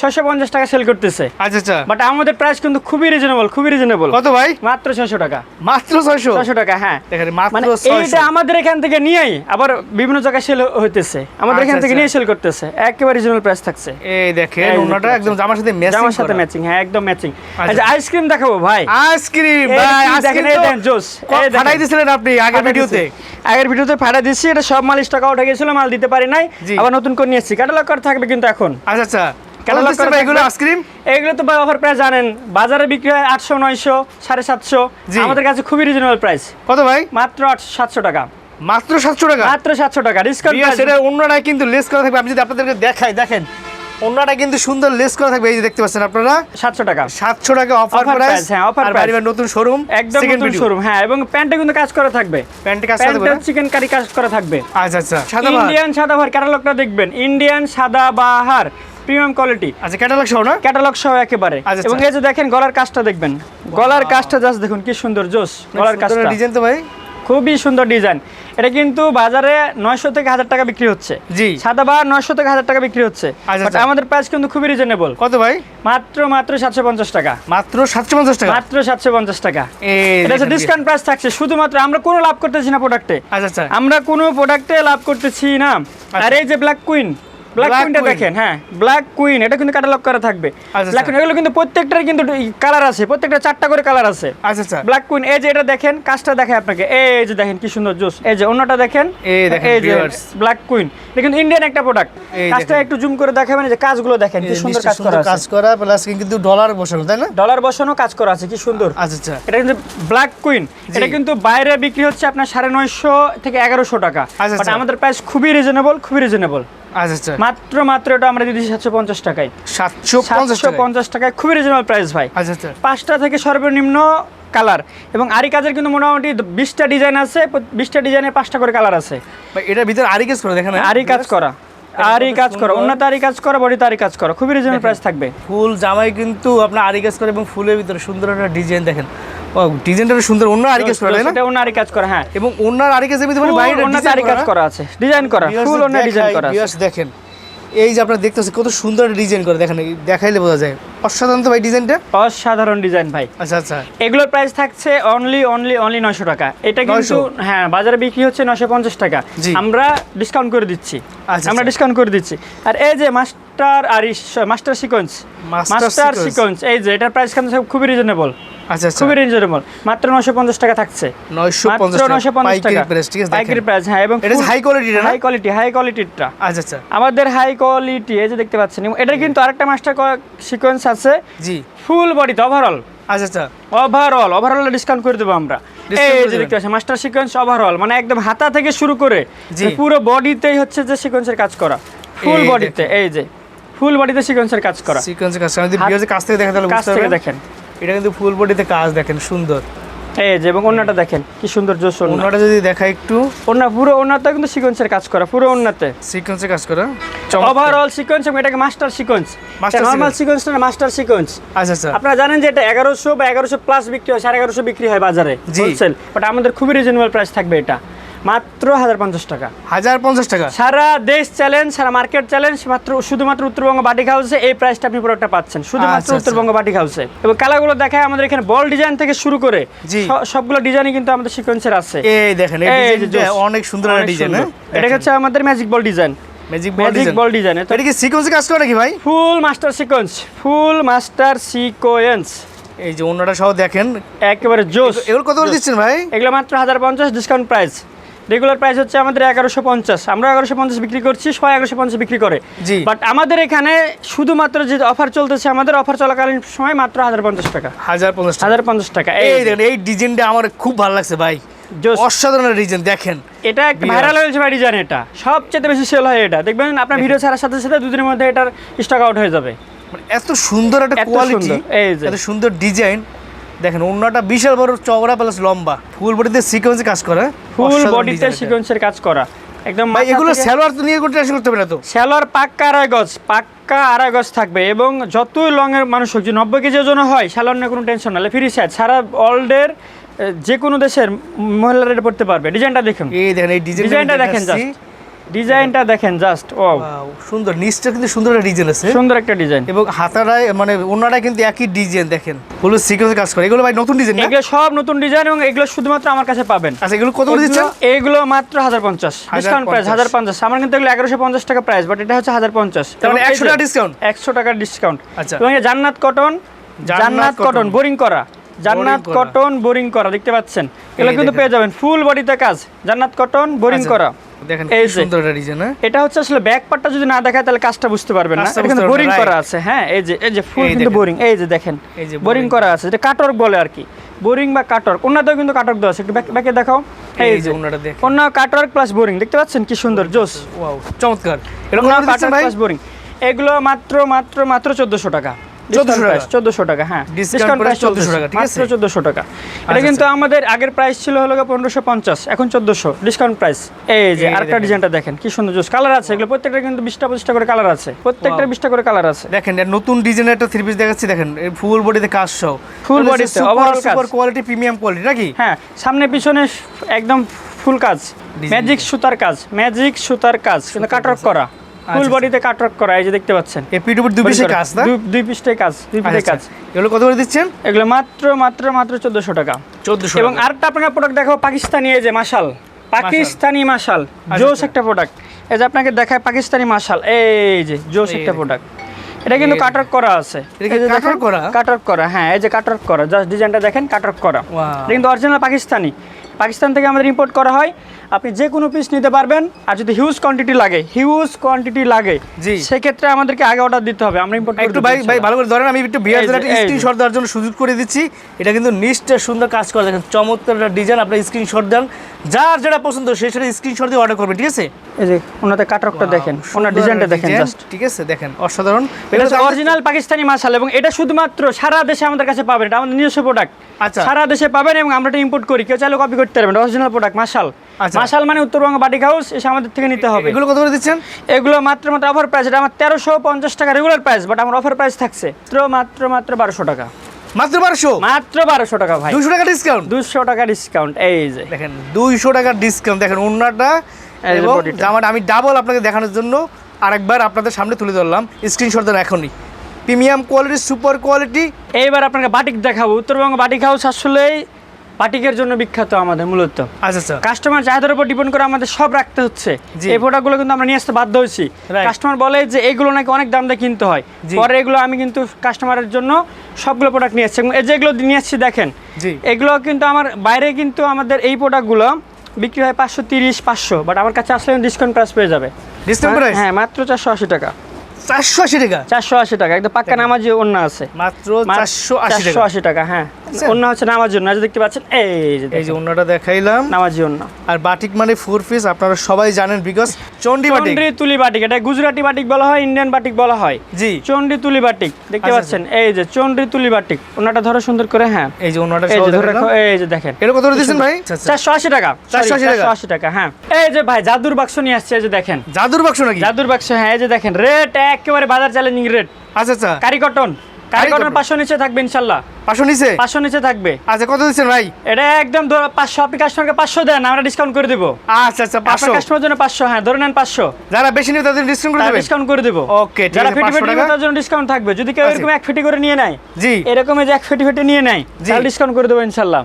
Speaker 1: ছশো পঞ্চাশ টাকা সেল করতেছে।
Speaker 2: আচ্ছা আচ্ছা।
Speaker 1: বাট আমাদের প্রাইস কিন্তু খুবই রিজনেবল খুবই রিজনেবল
Speaker 2: কত ভাই?
Speaker 1: মাত্র ছশো টাকা।
Speaker 2: মাত্র ছয়শো?
Speaker 1: টাকা হ্যাঁ।
Speaker 2: দেখেন মাত্র
Speaker 1: মানে
Speaker 2: ছয়শো।
Speaker 1: এইটা আমাদের এখান থেকে নিয়েই আবার বিভিন্ন জায়গায় সেল হইতেছে। আমাদের এখান
Speaker 2: আচ্ছা,
Speaker 1: থেকে
Speaker 2: আচ্ছা।
Speaker 1: নিয়ে সেল করতেছে। একেবারে রিজনেবল প্রাইস থাকছে।
Speaker 2: এই দেখেন ওনাটা একদম জামার সাথে ম্যাচিং
Speaker 1: জামার সাথে ম্যাচিং হ্যাঁ একদম ম্যাচিং
Speaker 2: আচ্ছা।
Speaker 1: আইসক্রিম দেখাবো ভাই।
Speaker 2: আইসক্রিম ভাই
Speaker 1: দেখেন, এই
Speaker 2: তো
Speaker 1: দেখেন, জোস। এই
Speaker 2: ফাটাই দিছিলেন আপনি? আগের ভিডিওতে।
Speaker 1: দিছি। আগের ভিডিওতে ফাটা দিচ্ছি এটা সব মাল স্টক আউট হয়ে গেছিল মাল দিতে পারি নাই। আবার নতুন করে নিয়ে এসেছি। ক্যাটালগ করা থাকবে কিন্তু এখন।
Speaker 2: আচ্ছা আচ্ছা। কেন
Speaker 1: Catalog
Speaker 2: দিচ্ছেন
Speaker 1: করা
Speaker 2: ভাই এগুলো আইসক্রিম?
Speaker 1: এইগুলো তো ভাই অফার প্রাইস জানেন বাজারে বিক্রি হয় আটশো নয়শো সাড়ে সাতশো। আমাদের কাছে খুবই রিজনেবল প্রাইস
Speaker 2: কত ভাই?
Speaker 1: মাত্র আটশো সাতশো টাকা।
Speaker 2: মাত্র সাতশো টাকা?
Speaker 1: মাত্র সাতশো টাকা ডিসকাউন্ট
Speaker 2: বিয়াস এটা কিন্তু লেস করা থাকবে। আমি যদি আপনাদেরকে দেখাই দেখেন অন্যটা কিন্তু সুন্দর লেস করা থাকবে। এই যে দেখতে পাচ্ছেন আপনারা?
Speaker 1: সাতশো টাকা।
Speaker 2: সাতশো টাকা অফার প্রাইস
Speaker 1: price, offer
Speaker 2: আর নতুন শোরুম
Speaker 1: একদম নতুন শোরুম হ্যাঁ এবং প্যান্টে কিন্তু কাজ করা থাকবে।
Speaker 2: প্যান্টে কাজ
Speaker 1: চিকেন কারি কাজ করা থাকবে।
Speaker 2: আচ্ছা আচ্ছা সাদা বাহার।
Speaker 1: ক্যাটালগটা দেখবেন ইন্ডিয়ান সাদাবাহার প্রিমিয়াম কোয়ালিটি।
Speaker 2: আচ্ছা ক্যাটালগ সহ না?
Speaker 1: ক্যাটালগ সহ একেবারে।
Speaker 2: আচ্ছা,
Speaker 1: এবং
Speaker 2: আচ্ছা।
Speaker 1: এই যে দেখেন গলার কাজটা দেখবেন। গলার কাজটা জাস্ট দেখুন কি সুন্দর জোস গলার কাজটা।
Speaker 2: ডিজাইন তো ভাই।
Speaker 1: খুবই সুন্দর ডিজাইন এটা কিন্তু বাজারে নয়শো থেকে হাজার টাকা বিক্রি হচ্ছে।
Speaker 2: জি।
Speaker 1: সাদাবাহার নয়শো থেকে হাজার টাকা বিক্রি হচ্ছে।
Speaker 2: আচ্ছা,
Speaker 1: বাট। আমাদের প্রাইস কিন্তু খুবই রিজনেবল
Speaker 2: কত ভাই?
Speaker 1: মাত্র মাত্র সাতশো পঞ্চাশ টাকা।
Speaker 2: মাত্র সাতশো পঞ্চাশ টাকা?
Speaker 1: মাত্র সাতশো পঞ্চাশ টাকা। এটা হচ্ছে ডিসকাউন্ট প্রাইস থাকছে। শুধুমাত্র আমরা কোনো লাভ করতেছি না প্রোডাক্টে
Speaker 2: আচ্ছা
Speaker 1: আমরা কোনো প্রোডাক্টে লাভ করতেছি না। আর এই যে ব্ল্যাক কুইন ব্ল্যাক কুইনটা। দেখেন হ্যাঁ ব্ল্যাক কুইন এটা কিন্তু ক্যাটালগ করা থাকবে।
Speaker 2: আচ্ছা,
Speaker 1: ব্ল্যাক কুইন এগুলো কিন্তু প্রত্যেকটার কিন্তু কালার আছে প্রত্যেকটা চারটা করে কালার আছে।
Speaker 2: আচ্ছা আচ্ছা।
Speaker 1: ব্ল্যাক কুইন এই যে এটা দেখেন কাজটা দেখে আপনাকে। এই যে দেখেন কি সুন্দর জোস। এই যে অন্যটা দেখেন
Speaker 2: এই দেখেন,
Speaker 1: এই যে ব্ল্যাক কুইন দেখুন ইন্ডিয়ান একটা প্রোডাক্ট কাজটা একটু জুম করে দেখাবেন যে কাজগুলো দেখেন কি সুন্দর কাজ করা
Speaker 2: কাজ করা প্লাস কিন্তু ডলার বসানো তাই না?
Speaker 1: ডলার বসানো কাজ করা আছে কি সুন্দর।
Speaker 2: আচ্ছা আচ্ছা।
Speaker 1: এটা কিন্তু ব্ল্যাক কুইন এটা কিন্তু বাইরে বিক্রি হচ্ছে আপনার সাড়ে নয়শো থেকে এগারোশো টাকা।
Speaker 2: আচ্ছা,
Speaker 1: বাট
Speaker 2: আচ্ছা।
Speaker 1: আমাদের প্রাইস খুবই রিজনেবল খুবই রিজনেবল
Speaker 2: আচ্ছা আচ্ছা।
Speaker 1: মাত্র মাত্র এটা আমরা দিচ্ছি সাতশো পঞ্চাশ টাকায়।
Speaker 2: সাতশো পঞ্চাশ
Speaker 1: সাতশো পঞ্চাশ টাকায় খুবই রিজনেবল প্রাইস ভাই।
Speaker 2: আচ্ছা আচ্ছা।
Speaker 1: পাঁচটা থেকে সর্বনিম্ন কালার এবং আরি কাজের কিন্তু মোটামুটি বিশটা ডিজাইন আছে বিশটা ডিজাইনে পাঁচটা করে কালার আছে।
Speaker 2: এটার ভিতরে আরি কাজ করে দেখেন
Speaker 1: আরি কাজ করা। আরি কাজ করো অন্য তারই কাজ করো বডি তারই কাজ করো খুবই রিজনেবল প্রাইস থাকবে।
Speaker 2: ফুল জামাই কিন্তু আপনার আরই কাজ করে এবং ফুলের ভিতরে সুন্দর একটা ডিজাইন দেখেন। ডিজাইনটা সুন্দর অন্য আরি কাজ করে না?
Speaker 1: এটা অন্য আরি কাজ করা হ্যাঁ।
Speaker 2: এবং অন্যার আরি কাজের ভিতরে বাইরে
Speaker 1: অন্য আরি কাজ করা আছে ডিজাইন করা ফুল অন্য ডিজাইন করা আছে।
Speaker 2: দেখেন। এই যে আপনারা দেখতেছেন কত সুন্দর ডিজাইন করে দেখেন দেখাইলে বোঝা যায়। অসাধারণ তো ভাই ডিজাইনটা
Speaker 1: অসাধারণ ডিজাইন ভাই।
Speaker 2: আচ্ছা আচ্ছা।
Speaker 1: এগুলোর প্রাইস থাকছে অনলি অনলি অনলি নয়শো টাকা। এটা কিন্তু হ্যাঁ বাজারে বিক্রি হচ্ছে নয়শো পঞ্চাশ টাকা। আমরা ডিসকাউন্ট করে দিচ্ছি।
Speaker 2: আচ্ছা,
Speaker 1: আমরা
Speaker 2: আচ্ছা।
Speaker 1: ডিসকাউন্ট করে দিচ্ছি। আর এই যে মাস্টার আর মাস্টার সিকোয়েন্স মাস্টার। সিকোয়েন্স এই যে এটার প্রাইস কিন্তু খুবই রিজনেবল
Speaker 2: আচ্ছা আচ্ছা।
Speaker 1: খুবই রিজনেবল মাত্র নয়শো পঞ্চাশ টাকা থাকছে।
Speaker 2: নয়শো পঞ্চাশ
Speaker 1: মাত্র টাকা।
Speaker 2: প্রাইস ঠিক আছে
Speaker 1: পাইকারি প্রাইস হ্যাঁ এবং
Speaker 2: এটা হাই কোয়ালিটির না?
Speaker 1: হাই কোয়ালিটি হাই কোয়ালিটিরটা
Speaker 2: আচ্ছা আচ্ছা।
Speaker 1: আমাদের হাই কোয়ালিটি এই যে দেখতে পাচ্ছেন এটা কিন্তু আরেকটা মাস্টার সিকোয়েন্স আছে।
Speaker 2: জি।
Speaker 1: ফুল বডিতে ওভারঅল
Speaker 2: আচ্ছা আচ্ছা।
Speaker 1: ওভারঅল ওভারঅল ডিসকাউন্ট করে দেবো আমরা। এই যে দেখতে পাচ্ছেন মাস্টার সিকোয়েন্স ওভারঅল মানে একদম হাতা থেকে শুরু করে। পুরো বডিতেই হচ্ছে যে সিকোয়েন্সের কাজ করা। ফুল বডিতে এই যে। ফুল বডিতে সিকোয়েন্সের কাজ করা।
Speaker 2: সিকোয়েন্স কাজ আমি যদি কাছ থেকে দেখা তাহলে
Speaker 1: কাজ থেকে দেখেন।
Speaker 2: এটা কিন্তু ফুল বডিতে কাজ দেখেন সুন্দর।
Speaker 1: এই যে এবং অন্যটা দেখেন কি সুন্দর অন্য
Speaker 2: অন্যটা যদি দেখা একটু।
Speaker 1: অন্য পুরো অন্যতে কিন্তু সিকোয়েন্সের কাজ করা পুরো অন্যতে
Speaker 2: সিকোয়েন্সে কাজ করা।
Speaker 1: ওভারঅল সিকোয়েন্স এটাকে master sequence normal
Speaker 2: sequence।
Speaker 1: Sequence না মাস্টার সিকোয়েন্স
Speaker 2: আচ্ছা আচ্ছা।
Speaker 1: আপনারা জানেন যে এটা এগারোশো বা এগারোশো প্লাস বিক্রি হয় সাড়ে এগারোশো বিক্রি হয় বাজারে। হোলসেল বাট আমাদের খুবই রিজনেবল প্রাইস থাকবে এটা। মাত্র হাজার পঞ্চাশ টাকা।
Speaker 2: হাজার পঞ্চাশ টাকা।
Speaker 1: সারা দেশ চ্যালেঞ্জ সারা মার্কেট চ্যালেঞ্জ মাত্র শুধুমাত্র উত্তরবঙ্গ বাটিক হাউসে এই প্রাইসটা আপনি প্রোডাক্টটা পাচ্ছেন। শুধুমাত্র
Speaker 2: আচ্ছা, আচ্ছা।
Speaker 1: উত্তরবঙ্গ বাটিক হাউসে এবং কালারগুলো দেখায় আমাদের এখানে বল ডিজাইন থেকে শুরু করে সবগুলো ডিজাইনই কিন্তু আমাদের সিকোয়েন্সের আছে।
Speaker 2: এই দেখেন। অনেক সুন্দর ডিজাইন
Speaker 1: এটা হচ্ছে আমাদের magic ball design
Speaker 2: magic ball design
Speaker 1: ball design
Speaker 2: এটা কি সিকোয়েন্সে কাজ করে নাকি ভাই?
Speaker 1: Full master sequence full master sequence
Speaker 2: এই যে অন্যটা সহ দেখেন।
Speaker 1: একেবারে জোস
Speaker 2: এগুলো কত করে দিচ্ছেন ভাই?
Speaker 1: এগুলো মাত্র হাজার পঞ্চাশ ডিসকাউন্ট প্রাইস রেগুলার প্রাইস হচ্ছে আমাদের এগারোশো পঞ্চাশ। আমরা এগারোশো পঞ্চাশ বিক্রি করছি সবাই এগারোশো পঞ্চাশ বিক্রি করে।
Speaker 2: জি।
Speaker 1: বাট আমাদের এখানে শুধুমাত্র যে অফার চলতেছে আমাদের অফার চলাকালীন সময় মাত্র হাজার পঞ্চাশ টাকা।
Speaker 2: হাজার পঞ্চাশ
Speaker 1: হাজার পঞ্চাশ টাকা
Speaker 2: এই দেখেন এই ডিজাইনটা আমার খুব ভালো লাগছে ভাই। অসাধারণ ডিজাইন দেখেন।
Speaker 1: এটা একটা। ভাইরাল হয়েছে ভাই ডিজাইন এটা। সবচেয়ে বেশি সেল হয় এটা। দেখবেন আপনার ভিডিও ছাড়ার সাথে সাথে দুদিনের মধ্যে এটার স্টক আউট হয়ে যাবে।
Speaker 2: মানে এত সুন্দর একটা কোয়ালিটি
Speaker 1: এই।
Speaker 2: এত সুন্দর ডিজাইন দেখেন অন্যটা বিশাল বড় চওড়া প্লাস লম্বা। ফুল বডিতে সিকোয়েন্সে কাজ করা
Speaker 1: ফুল বডিতে সিকোয়েন্সের কাজ করা। একদম
Speaker 2: ভাই এগুলো সালোয়ার তো নিয়ে কোনো টেনশন করতে হবে না তো।
Speaker 1: স্যালোয়ার পাক্কা আড়াই গজ পাক্কা আড়াই গজ থাকবে এবং যতই লংয়ের মানুষ হোক যে নব্বই কেজি ওজন হয় স্যালোয়ার নিয়ে কোনো টেনশন না। ফ্রি সাইজ সারা ওয়ার্ল্ডের যে কোনো দেশের মহিলারা এটা পড়তে পারবে। ডিজাইনটা দেখুন।
Speaker 2: এই দেখেন এই ডিজাইনটা
Speaker 1: দেখেন জাস্ট ডিজাইনটা দেখেন জাস্ট ও
Speaker 2: সুন্দর। নিচটা কিন্তু সুন্দর একটা ডিজাইন আছে।
Speaker 1: সুন্দর একটা ডিজাইন।
Speaker 2: এবং হাতারায় মানে অন্যটা কিন্তু একই ডিজাইন দেখেন। ফুল সিকোয়েন্সে কাজ করে। এগুলো ভাই নতুন ডিজাইন না?
Speaker 1: এগুলো সব নতুন ডিজাইন এবং এগুলো শুধুমাত্র আমার কাছে পাবেন।
Speaker 2: আচ্ছা এগুলো কত করে দিচ্ছেন?
Speaker 1: এগুলো- মাত্র হাজার পঞ্চাশ। ডিসকাউন্ট প্রাইস
Speaker 2: 1050
Speaker 1: হাজার পঞ্চাশ। আমার কিন্তু এগুলো এগারোশো পঞ্চাশ টাকা প্রাইস বাট এটা হচ্ছে হাজার পঞ্চাশ।
Speaker 2: তার মানে 100 টাকা ডিসকাউন্ট
Speaker 1: একশো টাকা ডিসকাউন্ট
Speaker 2: আচ্ছা।
Speaker 1: এবং জান্নাত কটন
Speaker 2: জান্নাত
Speaker 1: কটন বোরিং করা। জান্নাত কটন বোরিং করা দেখতে পাচ্ছেন? এগুলো কিন্তু পেয়ে যাবেন। ফুল বডিতে কাজ। জান্নাত কটন বোরিং
Speaker 2: আচ্ছা,
Speaker 1: করা।
Speaker 2: দেখেন
Speaker 1: এই
Speaker 2: সুন্দর ডিজাইন হ্যাঁ?
Speaker 1: এটা হচ্ছে আসলে ব্যাক পার্টটা যদি না দেখায় তাহলে কাজটা বুঝতে পারবেন না।
Speaker 2: কাজটা
Speaker 1: এটা কিন্তু
Speaker 2: বুঝতে
Speaker 1: বোরিং করা আছে হ্যাঁ? এই যে এই যে ফুল কিন্তু বোরিং এই যে দেখেন। বোরিং করা আছে। বলে আর কি। বোরিং বা ওনাতেও কিন্তু দেওয়া আছে। একটু ব্যাকে দেখাও।
Speaker 2: এই
Speaker 1: এই
Speaker 2: যে
Speaker 1: যে
Speaker 2: ওনাটা দেখেন।
Speaker 1: অন্য কাটওয়ার্ক প্লাস বোরিং দেখতে পাচ্ছেন কি সুন্দর? জোস।
Speaker 2: ওয়াও চমৎকার।
Speaker 1: কাটওয়ার্ক প্লাস বোরিং এগুলো মাত্র মাত্র মাত্র চোদ্দশো টাকা।
Speaker 2: 1400 টাকা?
Speaker 1: টাকা হ্যাঁ। ডিসকাউন্ট প্রাইস
Speaker 2: 1400 টাকা, ঠিক আছে?
Speaker 1: মাত্র চোদ্দশো টাকা। এটা কিন্তু আমাদের আগের প্রাইস ছিল হলো এখন চোদ্দশো। ডিসকাউন্ট প্রাইস এই যে আরেকটা
Speaker 2: দেখেন।
Speaker 1: ডিজাইনটা দেখেন কি সুন্দর জোস। কালার আছে এগুলো প্রত্যেকটা কিন্তু বিশটা পঁচিশটা করে কালার আছে। প্রত্যেকটা
Speaker 2: Wow.
Speaker 1: বিশটা করে কালার আছে।
Speaker 2: দেখেন এর নতুন ডিজাইনের একটা থ্রি পিস দেখাচ্ছি দেখেন ফুল বডিতে কাজ সহ। সুপার কোয়ালিটি প্রিমিয়াম কোয়ালিটি নাকি?
Speaker 1: হ্যাঁ সামনে পিছনে একদম ফুল কাজ। ম্যাজিক সুতার কাজ ম্যাজিক সুতার কাজ কিন্তু করা। ফুল
Speaker 2: আচ্ছা,
Speaker 1: বডিতে কাটরক করা এই যে দেখতে পাচ্ছেন।
Speaker 2: এই পিটুপিট দুই পিসে কাজ না?
Speaker 1: দুই- দুই পিসটাই কাজ দুই
Speaker 2: আচ্ছা,
Speaker 1: কাজ।
Speaker 2: এগুলো কত করে দিচ্ছেন?
Speaker 1: এগুলো মাত্র মাত্র মাত্র চোদ্দশো টাকা।
Speaker 2: চোদ্দশো
Speaker 1: এবং আরেকটা আপনাকে প্রোডাক্ট দেখো পাকিস্তানি এই যে মাশাল। পাকিস্তানি মাশাল জোস
Speaker 2: আচ্ছা।
Speaker 1: একটা প্রোডাক্ট এই যে আপনাকে দেখায় পাকিস্তানি মাশাল এই যে জোস একটা প্রোডাক্ট এটা কিন্তু কাটরক করা আছে।
Speaker 2: কাটওয়ার্ক করা?
Speaker 1: কাটওয়ার্ক করা হ্যাঁ এই যে কাটরক করা জাস্ট ডিজাইনটা দেখেন কাটরক করা। কিন্তু অরিজিনাল পাকিস্তানি। পাকিস্তান থেকে আমাদের ইম্পোর্ট করা হয় আপনি যে কোনো পিস নিতে পারবেন আর যদি হিউজ কোয়ান্টিটি লাগে হিউজ কোয়ান্টিটি লাগে
Speaker 2: জি।
Speaker 1: সেক্ষেত্রে আমাদেরকে আগে অর্ডার দিতে হবে আমরা ইম্পোর্ট
Speaker 2: একটু ভাই ভাই ভালো করে ধরেন আমি একটু বিয়ার স্ক্রিনশট দেওয়ার জন্য সুযোগ করে দিচ্ছি। এটা কিন্তু নিশ্চয় সুন্দর কাজ করে দেখেন চমৎকার একটা ডিজাইন আপনি স্ক্রিনশট দেন। যার যেটা পছন্দ সেই সেটা স্ক্রিনশট দিয়ে অর্ডার করবেন ঠিক আছে?
Speaker 1: এই যে ওনাদের কাটরকটা দেখেন ওনার ডিজাইনটা দেখেন জাস্ট
Speaker 2: ঠিক আছে দেখেন অসাধারণ।
Speaker 1: এটা অরিজিনাল পাকিস্তানি মাশাল এবং এটা শুধুমাত্র সারা দেশে আমাদের কাছে পাবেন এটা আমাদের নিজস্ব প্রোডাক্ট
Speaker 2: আচ্ছা।
Speaker 1: সারা দেশে পাবেন এবং আমরা এটা ইম্পোর্ট করি কেউ চাইলে কপি করতে পারবেন অরিজিনাল প্রোডাক্ট মাশাল। মাশাল মানে উত্তরবঙ্গ বাটিক হাউস এসে আমাদের থেকে নিতে হবে।
Speaker 2: এগুলো কত করে দিচ্ছেন?
Speaker 1: এগুলো মাত্র মাত্র অফার প্রাইস এটা আমার তেরোশো পঞ্চাশ টাকা রেগুলার প্রাইস বাট আমার অফার প্রাইস থাকছে। মাত্র মাত্র মাত্র বারোশো টাকা।
Speaker 2: মাত্র বারোশো?
Speaker 1: মাত্র বারোশো টাকা ভাই।
Speaker 2: দুশো টাকা ডিসকাউন্ট
Speaker 1: দুশো টাকা ডিসকাউন্ট এই যে।
Speaker 2: দেখেন দুইশো টাকার ডিসকাউন্ট দেখেন
Speaker 1: এই
Speaker 2: এবং জামাটা আমি ডাবল আপনাকে দেখানোর জন্য আরেকবার আপনাদের সামনে তুলে ধরলাম। স্ক্রিনশট দেন এখনই। প্রিমিয়াম কোয়ালিটি সুপার কোয়ালিটি
Speaker 1: এইবার আপনাকে বাটিক দেখাবো। উত্তরবঙ্গ বাটিক হাউস আসলেই বাটিকের জন্য বিখ্যাত আমাদের মূলত।
Speaker 2: আচ্ছা আচ্ছা।
Speaker 1: কাস্টমার চাহিদার উপর ডিপেন্ড করে আমাদের সব রাখতে হচ্ছে। এই প্রোডাক্টগুলো কিন্তু আমরা নিয়ে আসতে বাধ্য হয়েছি। কাস্টমার বলে যে এগুলো নাকি অনেক দাম দিয়ে কিনতে হয়। পরে এগুলো আমি কিন্তু কাস্টমারের জন্য সবগুলো প্রোডাক্ট নিয়ে আসছি। এবং এই যেগুলো নিয়ে আসছি দেখেন এগুলো কিন্তু আমার বাইরে কিন্তু আমাদের এই প্রোডাক্টগুলো বিক্রি হয় পাঁচশো তিরিশ পাঁচশো। বাট আমার কাছে আসলে ডিসকাউন্ট প্রাইস পেয়ে যাবে।
Speaker 2: ডিসকাউন্ট প্রাইস
Speaker 1: হ্যাঁ মাত্র চারশো আশি টাকা।
Speaker 2: চারশো আশি টাকা?
Speaker 1: চারশো আশি টাকা একদম পাক্কা নামাজি অন্য আছে।
Speaker 2: মাত্র চারশো আশি টাকা।
Speaker 1: আশি হ্যাঁ অন্য দেখতে পাচ্ছেন এই যে
Speaker 2: এই যে অন্যটা দেখাইলাম
Speaker 1: নামাজি অন্য
Speaker 2: আর বাটিক মানে ফোর পিস আপনারা সবাই জানেন বিকজ চন্ডি বাটিক
Speaker 1: চন্ডি তুলি বাটিক এটা গুজরাটি বাটিক বলা হয় ইন্ডিয়ান বাটিক বলা হয়
Speaker 2: জি
Speaker 1: চন্ডি তুলি বাটিক দেখতে
Speaker 2: আচ্ছা,
Speaker 1: পাচ্ছেন এই যে চন্ডি তুলি বাটিক ওনাটা ধরো সুন্দর করে হ্যাঁ
Speaker 2: এই যে অন্যটা
Speaker 1: এই যে ধরে রাখো এই যে দেখেন
Speaker 2: এটা কত করে ভাই আচ্ছা, আচ্ছা।
Speaker 1: চারশো আশি টাকা
Speaker 2: 480
Speaker 1: আশি টাকা হ্যাঁ এই যে ভাই জাদুর বাক্স নিয়ে আসছে এই যে দেখেন
Speaker 2: জাদুর বাক্স নাকি
Speaker 1: জাদুর বাক্স হ্যাঁ এই যে দেখেন রেট একেবারে বাজার চ্যালেঞ্জিং রেট
Speaker 2: আচ্ছা আচ্ছা
Speaker 1: কারি কটন কারি কটন পাঁচশো নিচে থাকবে ইনশাল্লাহ
Speaker 2: পাঁচশো নিচে?
Speaker 1: পাঁচশো নিচে থাকবে।
Speaker 2: আচ্ছা কত দিচ্ছেন ভাই?
Speaker 1: এটা একদম ধরো পাঁচশো আপনি কাস্টমারকে পাঁচশো দেন আমরা ডিসকাউন্ট করে দেবো।
Speaker 2: আচ্ছা আচ্ছা
Speaker 1: জন্য পাঁচশো হ্যাঁ ধরে নেন পাঁচশো।
Speaker 2: যারা বেশি নিবে তাদের ডিসকাউন্ট করে
Speaker 1: ডিসকাউন্ট করে দেবো।
Speaker 2: ঠিক
Speaker 1: যারা ফেটি
Speaker 2: 500
Speaker 1: ফেটি জন্য ডিসকাউন্ট থাকবে। যদি কেউ
Speaker 2: আচ্ছা।
Speaker 1: এরকম এক ফেটি করে নিয়ে নেয়
Speaker 2: জি।
Speaker 1: এরকম যে এক ফেটি ফেটি নিয়ে নেয় তাহলে ডিসকাউন্ট করে দেবো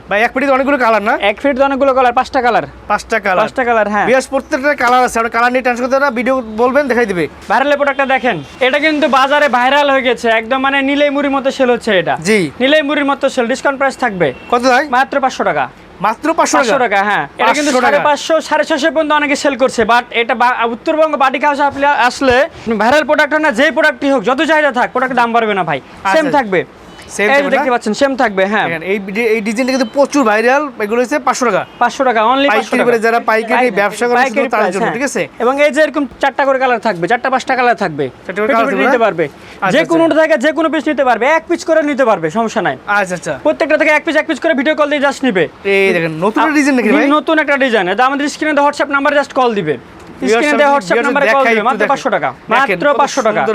Speaker 2: ভাই এক অনেকগুলো কালার না?
Speaker 1: এক ফিট অনেকগুলো কালার পাঁচটা কালার
Speaker 2: পাঁচটা কালার
Speaker 1: পাঁচটা কালার হ্যাঁ।
Speaker 2: বিয়াস প্রত্যেকটা কালার আছে। কালার নিয়ে টেনশন করতে না ভিডিও বলবেন দেখাই দিবে।
Speaker 1: ভাইরাল প্রোডাক্টটা দেখেন। এটা কিন্তু বাজারে ভাইরাল হয়ে গেছে। একদম মানে নীলাই মুড়ির মতো সেল হচ্ছে এটা।
Speaker 2: জি।
Speaker 1: নীলাই মুড়ির মতো সেল ডিসকাউন্ট প্রাইস থাকবে।
Speaker 2: কত ভাই?
Speaker 1: মাত্র পাঁচশো টাকা।
Speaker 2: মাত্র পাঁচশো টাকা?
Speaker 1: হ্যাঁ। এটা কিন্তু
Speaker 2: 500 টাকা।
Speaker 1: সাড়ে পাঁচশো সাড়ে ছশো পর্যন্ত অনেকে সেল করছে বাট এটা উত্তরবঙ্গ বাটিকা হাউসে আপনি আসলে ভাইরাল প্রোডাক্ট না যে প্রোডাক্টই হোক যত চাহিদা থাক প্রোডাক্টের দাম বাড়বে না ভাই। সেম
Speaker 2: আচ্ছা।
Speaker 1: থাকবে।
Speaker 2: Same
Speaker 1: এই যে
Speaker 2: থাকবে
Speaker 1: দেখতে
Speaker 2: না?
Speaker 1: পাচ্ছেন সেম থাকবে হ্যাঁ।
Speaker 2: দেখেন, এই ভিডি- এই ডিজাইনটা কিন্তু প্রচুর ভাইরাল এগুলো হচ্ছে পাঁচশো টাকা।
Speaker 1: পাঁচশো টাকা অনলি
Speaker 2: পাইকারি করে যারা পাইকারি ব্যবসা করে শুধু জন্য, ঠিক আছে?
Speaker 1: এবং এই যে এরকম চারটা করে কালার থাকবে চারটা পাঁচটা কালার থাকবে।
Speaker 2: চারটা করে
Speaker 1: পেটে
Speaker 2: colour
Speaker 1: পেটে
Speaker 2: থাকবে
Speaker 1: নিতে পারবে। যে। কোনো থেকে যে কোনো পিস নিতে পারবে এক পিস করে নিতে পারবে সমস্যা নাই।
Speaker 2: আচ্ছা আচ্ছা।
Speaker 1: প্রত্যেকটা থেকে এক পিস এক পিস করে ভিডিও কল দিয়ে জাস্ট নিবে।
Speaker 2: এই দেখেন নতুন ডিজাইন নাকি ভাই?
Speaker 1: নতুন একটা ডিজাইন এটা আমাদের স্ক্রিনে হোয়াটসঅ্যাপ নাম্বার জাস্ট কল দিবে। স্ক্রিনে হোয়াটসঅ্যাপ
Speaker 2: viewers
Speaker 1: নাম্বারে কল দিবে মাত্র টাকা মাত্র টাকা।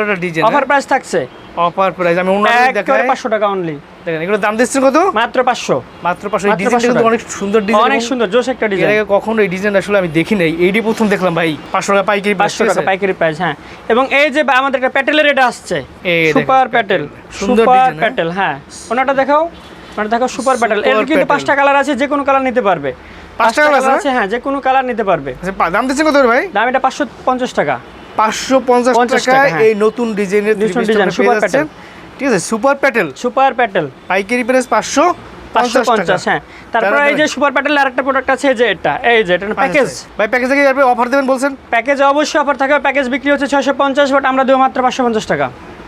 Speaker 1: অফার প্রাইস থাকছে।
Speaker 2: অফার প্রাইস আমি অন্য দেখাই।
Speaker 1: পাঁচশো টাকা অনলি
Speaker 2: দেখেন এগুলো দাম দিচ্ছেন কত?
Speaker 1: মাত্র পাঁচশো।
Speaker 2: মাত্র পাঁচশো। এই
Speaker 1: মাত্র
Speaker 2: ডিজাইনটা কিন্তু অনেক সুন্দর ডিজাইন
Speaker 1: অনেক সুন্দর জোস একটা
Speaker 2: এর
Speaker 1: ডিজাইন
Speaker 2: আগে কখনো এই ডিজাইন আসলে আমি দেখি নাই। এইটি প্রথম দেখলাম ভাই পাঁচশো টাকা পাইকারি
Speaker 1: পাঁচশো টাকা পাইকারি প্রাইস হ্যাঁ। এবং এই যে আমাদের একটা প্যাটেলের এটা আসছে সুপার প্যাটেল
Speaker 2: সুন্দর
Speaker 1: সুপার? প্যাটেল হ্যাঁ? ওনাটা দেখাও ওনাটা দেখাও সুপার প্যাটেল এর কিন্তু। পাঁচটা কালার আছে যে কোনো কালার নিতে পারবে।
Speaker 2: পাঁচটা colour আছে?
Speaker 1: হ্যাঁ যে কোনো কালার নিতে পারবে।
Speaker 2: আচ্ছা দাম দিচ্ছেন কত ভাই?
Speaker 1: দাম এটা পাঁচশো পঞ্চাশ টাকা।
Speaker 2: পাঁচশো পঞ্চাশ টাকা
Speaker 1: টাকা, হ্যাঁ।
Speaker 2: এই নতুন ডিজাইনের
Speaker 1: নতুন design, super
Speaker 2: পেয়ে ঠিক আছে সুপার প্যাটেল
Speaker 1: সুপার প্যাটেল
Speaker 2: পাইকারি প্রাইস পাঁচশো
Speaker 1: পাঁচশো
Speaker 2: পঞ্চাশ
Speaker 1: হ্যাঁ। তারপরে এই যে সুপার প্যাটেল আরেকটা প্রোডাক্ট আছে যে এটা এই যে এটা প্যাকেজ
Speaker 2: ভাই প্যাকেজ আপনি অফার দেবেন বলছেন?
Speaker 1: প্যাকেজে অবশ্যই অফার থাকবে। প্যাকেজ বিক্রি হচ্ছে ছয়শো পঞ্চাশ বাট আমরা দেবো মাত্র পাঁচশো পঞ্চাশ টাকা।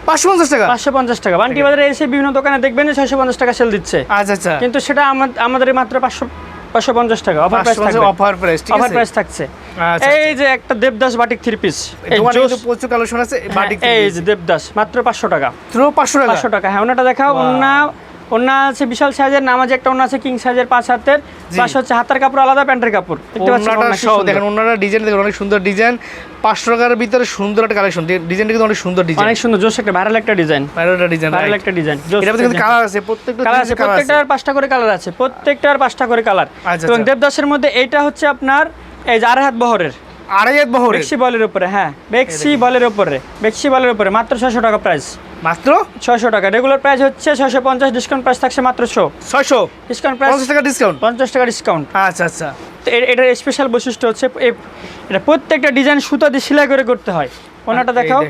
Speaker 2: পাঁচশো পঞ্চাশ টাকা?
Speaker 1: পাঁচশো পঞ্চাশ টাকা। বান্টি বাজারে এসে বিভিন্ন দোকানে দেখবেন যে ছয়শো পঞ্চাশ টাকা সেল দিচ্ছে।
Speaker 2: আচ্ছা আচ্ছা।
Speaker 1: কিন্তু সেটা আমাদের মাত্র পাঁচশো পাঁচশো পঞ্চাশ টাকা। Offer price
Speaker 2: offer price
Speaker 1: offer price থাকছে।
Speaker 2: আচ্ছা,
Speaker 1: এই যে একটা দেবদাস বাটিক থ্রি পিস
Speaker 2: দোকানে কিন্তু প্রচুর কালেকশন আছে বাটিক
Speaker 1: এই যে দেবদাস মাত্র পাঁচশো টাকা।
Speaker 2: মাত্র পাঁচশো টাকা?
Speaker 1: পাঁচশো টাকা হ্যাঁ ওনাটা দেখাও. ওনা ওনা আছে বিশাল সাইজের নামাজ একটা ওনা আছে কিং সাইজের পাঁচ হাতের। পাশে হচ্ছে হাতার কাপড় আলাদা প্যান্টের কাপড়।
Speaker 2: দেখেন ওনারা ডিজাইন দেখেন অনেক সুন্দর ডিজাইন পাঁচশো টাকার ভিতরে সুন্দর একটা কালেকশন ডিজাইনটা কিন্তু অনেক সুন্দর ডিজাইন
Speaker 1: অনেক সুন্দর জোশ একটা ভাইরাল একটা ডিজাইন
Speaker 2: ভাইরালটা ডিজাইন
Speaker 1: ভাইরাল একটা ডিজাইন
Speaker 2: এটা কিন্তু কালার আছে প্রত্যেকটা
Speaker 1: কালার আছে। প্রত্যেকটার পাঁচটা করে কালার আছে প্রত্যেকটার পাঁচটা করে কালার
Speaker 2: আচ্ছা,
Speaker 1: এবং
Speaker 2: আচ্ছা।
Speaker 1: দেবদাসের মধ্যে এটা হচ্ছে আপনার এই যে আড়াই হাত বহরের।
Speaker 2: আড়াই হাত বহরে
Speaker 1: বেক্সি বলের উপরে হ্যাঁ। বেক্সি বলের উপরে বেক্সি বলের উপরে মাত্র ছশো টাকা প্রাইস
Speaker 2: মাত্র?
Speaker 1: ছয়শো টাকা। রেগুলার প্রাইস হচ্ছে ছয়শো পঞ্চাশ ডিসকাউন্ট প্রাইস থাকছে মাত্র শো।
Speaker 2: ছয়শো?
Speaker 1: ডিসকাউন্ট প্রাইস
Speaker 2: পঞ্চাশ টাকা ডিসকাউন্ট
Speaker 1: পঞ্চাশ টাকা ডিসকাউন্ট
Speaker 2: আচ্ছা আচ্ছা।
Speaker 1: তো এটার স্পেশাল বৈশিষ্ট্য হচ্ছে এটা প্রত্যেকটা ডিজাইন সুতা দিয়ে সেলাই করে করতে হয়। ওনাটা দেখাও।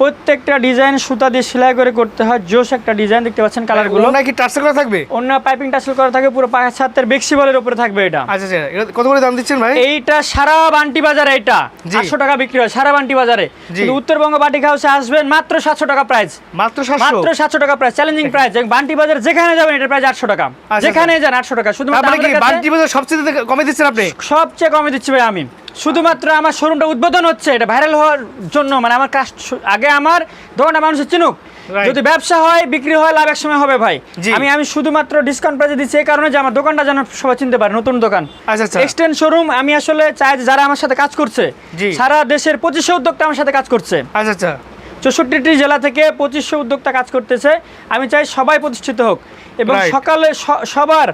Speaker 1: প্রত্যেকটা ডিজাইন সুতা দিয়ে সেলাই করে করতে হয় জোশ একটা ডিজাইন দেখতে পাচ্ছেন কালারগুলো।
Speaker 2: ওনা কি টার্সেল করা থাকবে?
Speaker 1: অন্য পাইপিং টাসেল করা থাকে পুরো পাঁচ হাতের বেক্সি বলের উপরে থাকবে এটা।
Speaker 2: আচ্ছা আচ্ছা কত করে দাম দিচ্ছেন ভাই?
Speaker 1: এইটা সারা বান্টি বাজারে এটা
Speaker 2: জি।
Speaker 1: আটশো টাকা বিক্রি হয় সারা বান্টি বাজারে। কিন্তু উত্তরবঙ্গ বাটিক হাউসে আসবেন মাত্র সাতশো টাকা প্রাইস
Speaker 2: মাত্র সাতশো?
Speaker 1: মাত্র সাতশো টাকা প্রাইস চ্যালেঞ্জিং প্রাইস বান্টি বাজার যেখানে যাবেন এটা প্রাইস আটশো টাকা।
Speaker 2: আচ্ছা।
Speaker 1: যেখানে যান আটশো টাকা। শুধুমাত্র
Speaker 2: বান্টি বাজার সবচেয়ে কমে দিচ্ছেন আপনি?
Speaker 1: সবচেয়ে কমে দিচ্ছি ভাই আমি। শুধুমাত্র আমার শোরুমটা উদ্বোধন হচ্ছে এটা ভাইরাল হওয়ার জন্য মানে আমার কাজ আগে আমার দোকানটা মানুষের চিনুক। যদি ব্যবসা হয় বিক্রি হয় লাভ এক সময় হবে ভাই। আমি আমি শুধুমাত্র ডিসকাউন্ট প্রাইসে দিচ্ছি এই কারণে যে আমার দোকানটা যেন সবাই চিনতে পারে নতুন দোকান।
Speaker 2: আচ্ছা আচ্ছা।
Speaker 1: এক্সটেন্ড শোরুম আমি আসলে চাই যে যারা আমার সাথে কাজ করছে সারা দেশের পঁচিশশো উদ্যোক্তা আমার সাথে কাজ করছে।
Speaker 2: আচ্ছা আচ্ছা।
Speaker 1: চৌষট্টিটি জেলা থেকে পঁচিশশো উদ্যোক্তা কাজ করতেছে। আমি চাই সবাই প্রতিষ্ঠিত হোক। এবং. সকালে সবার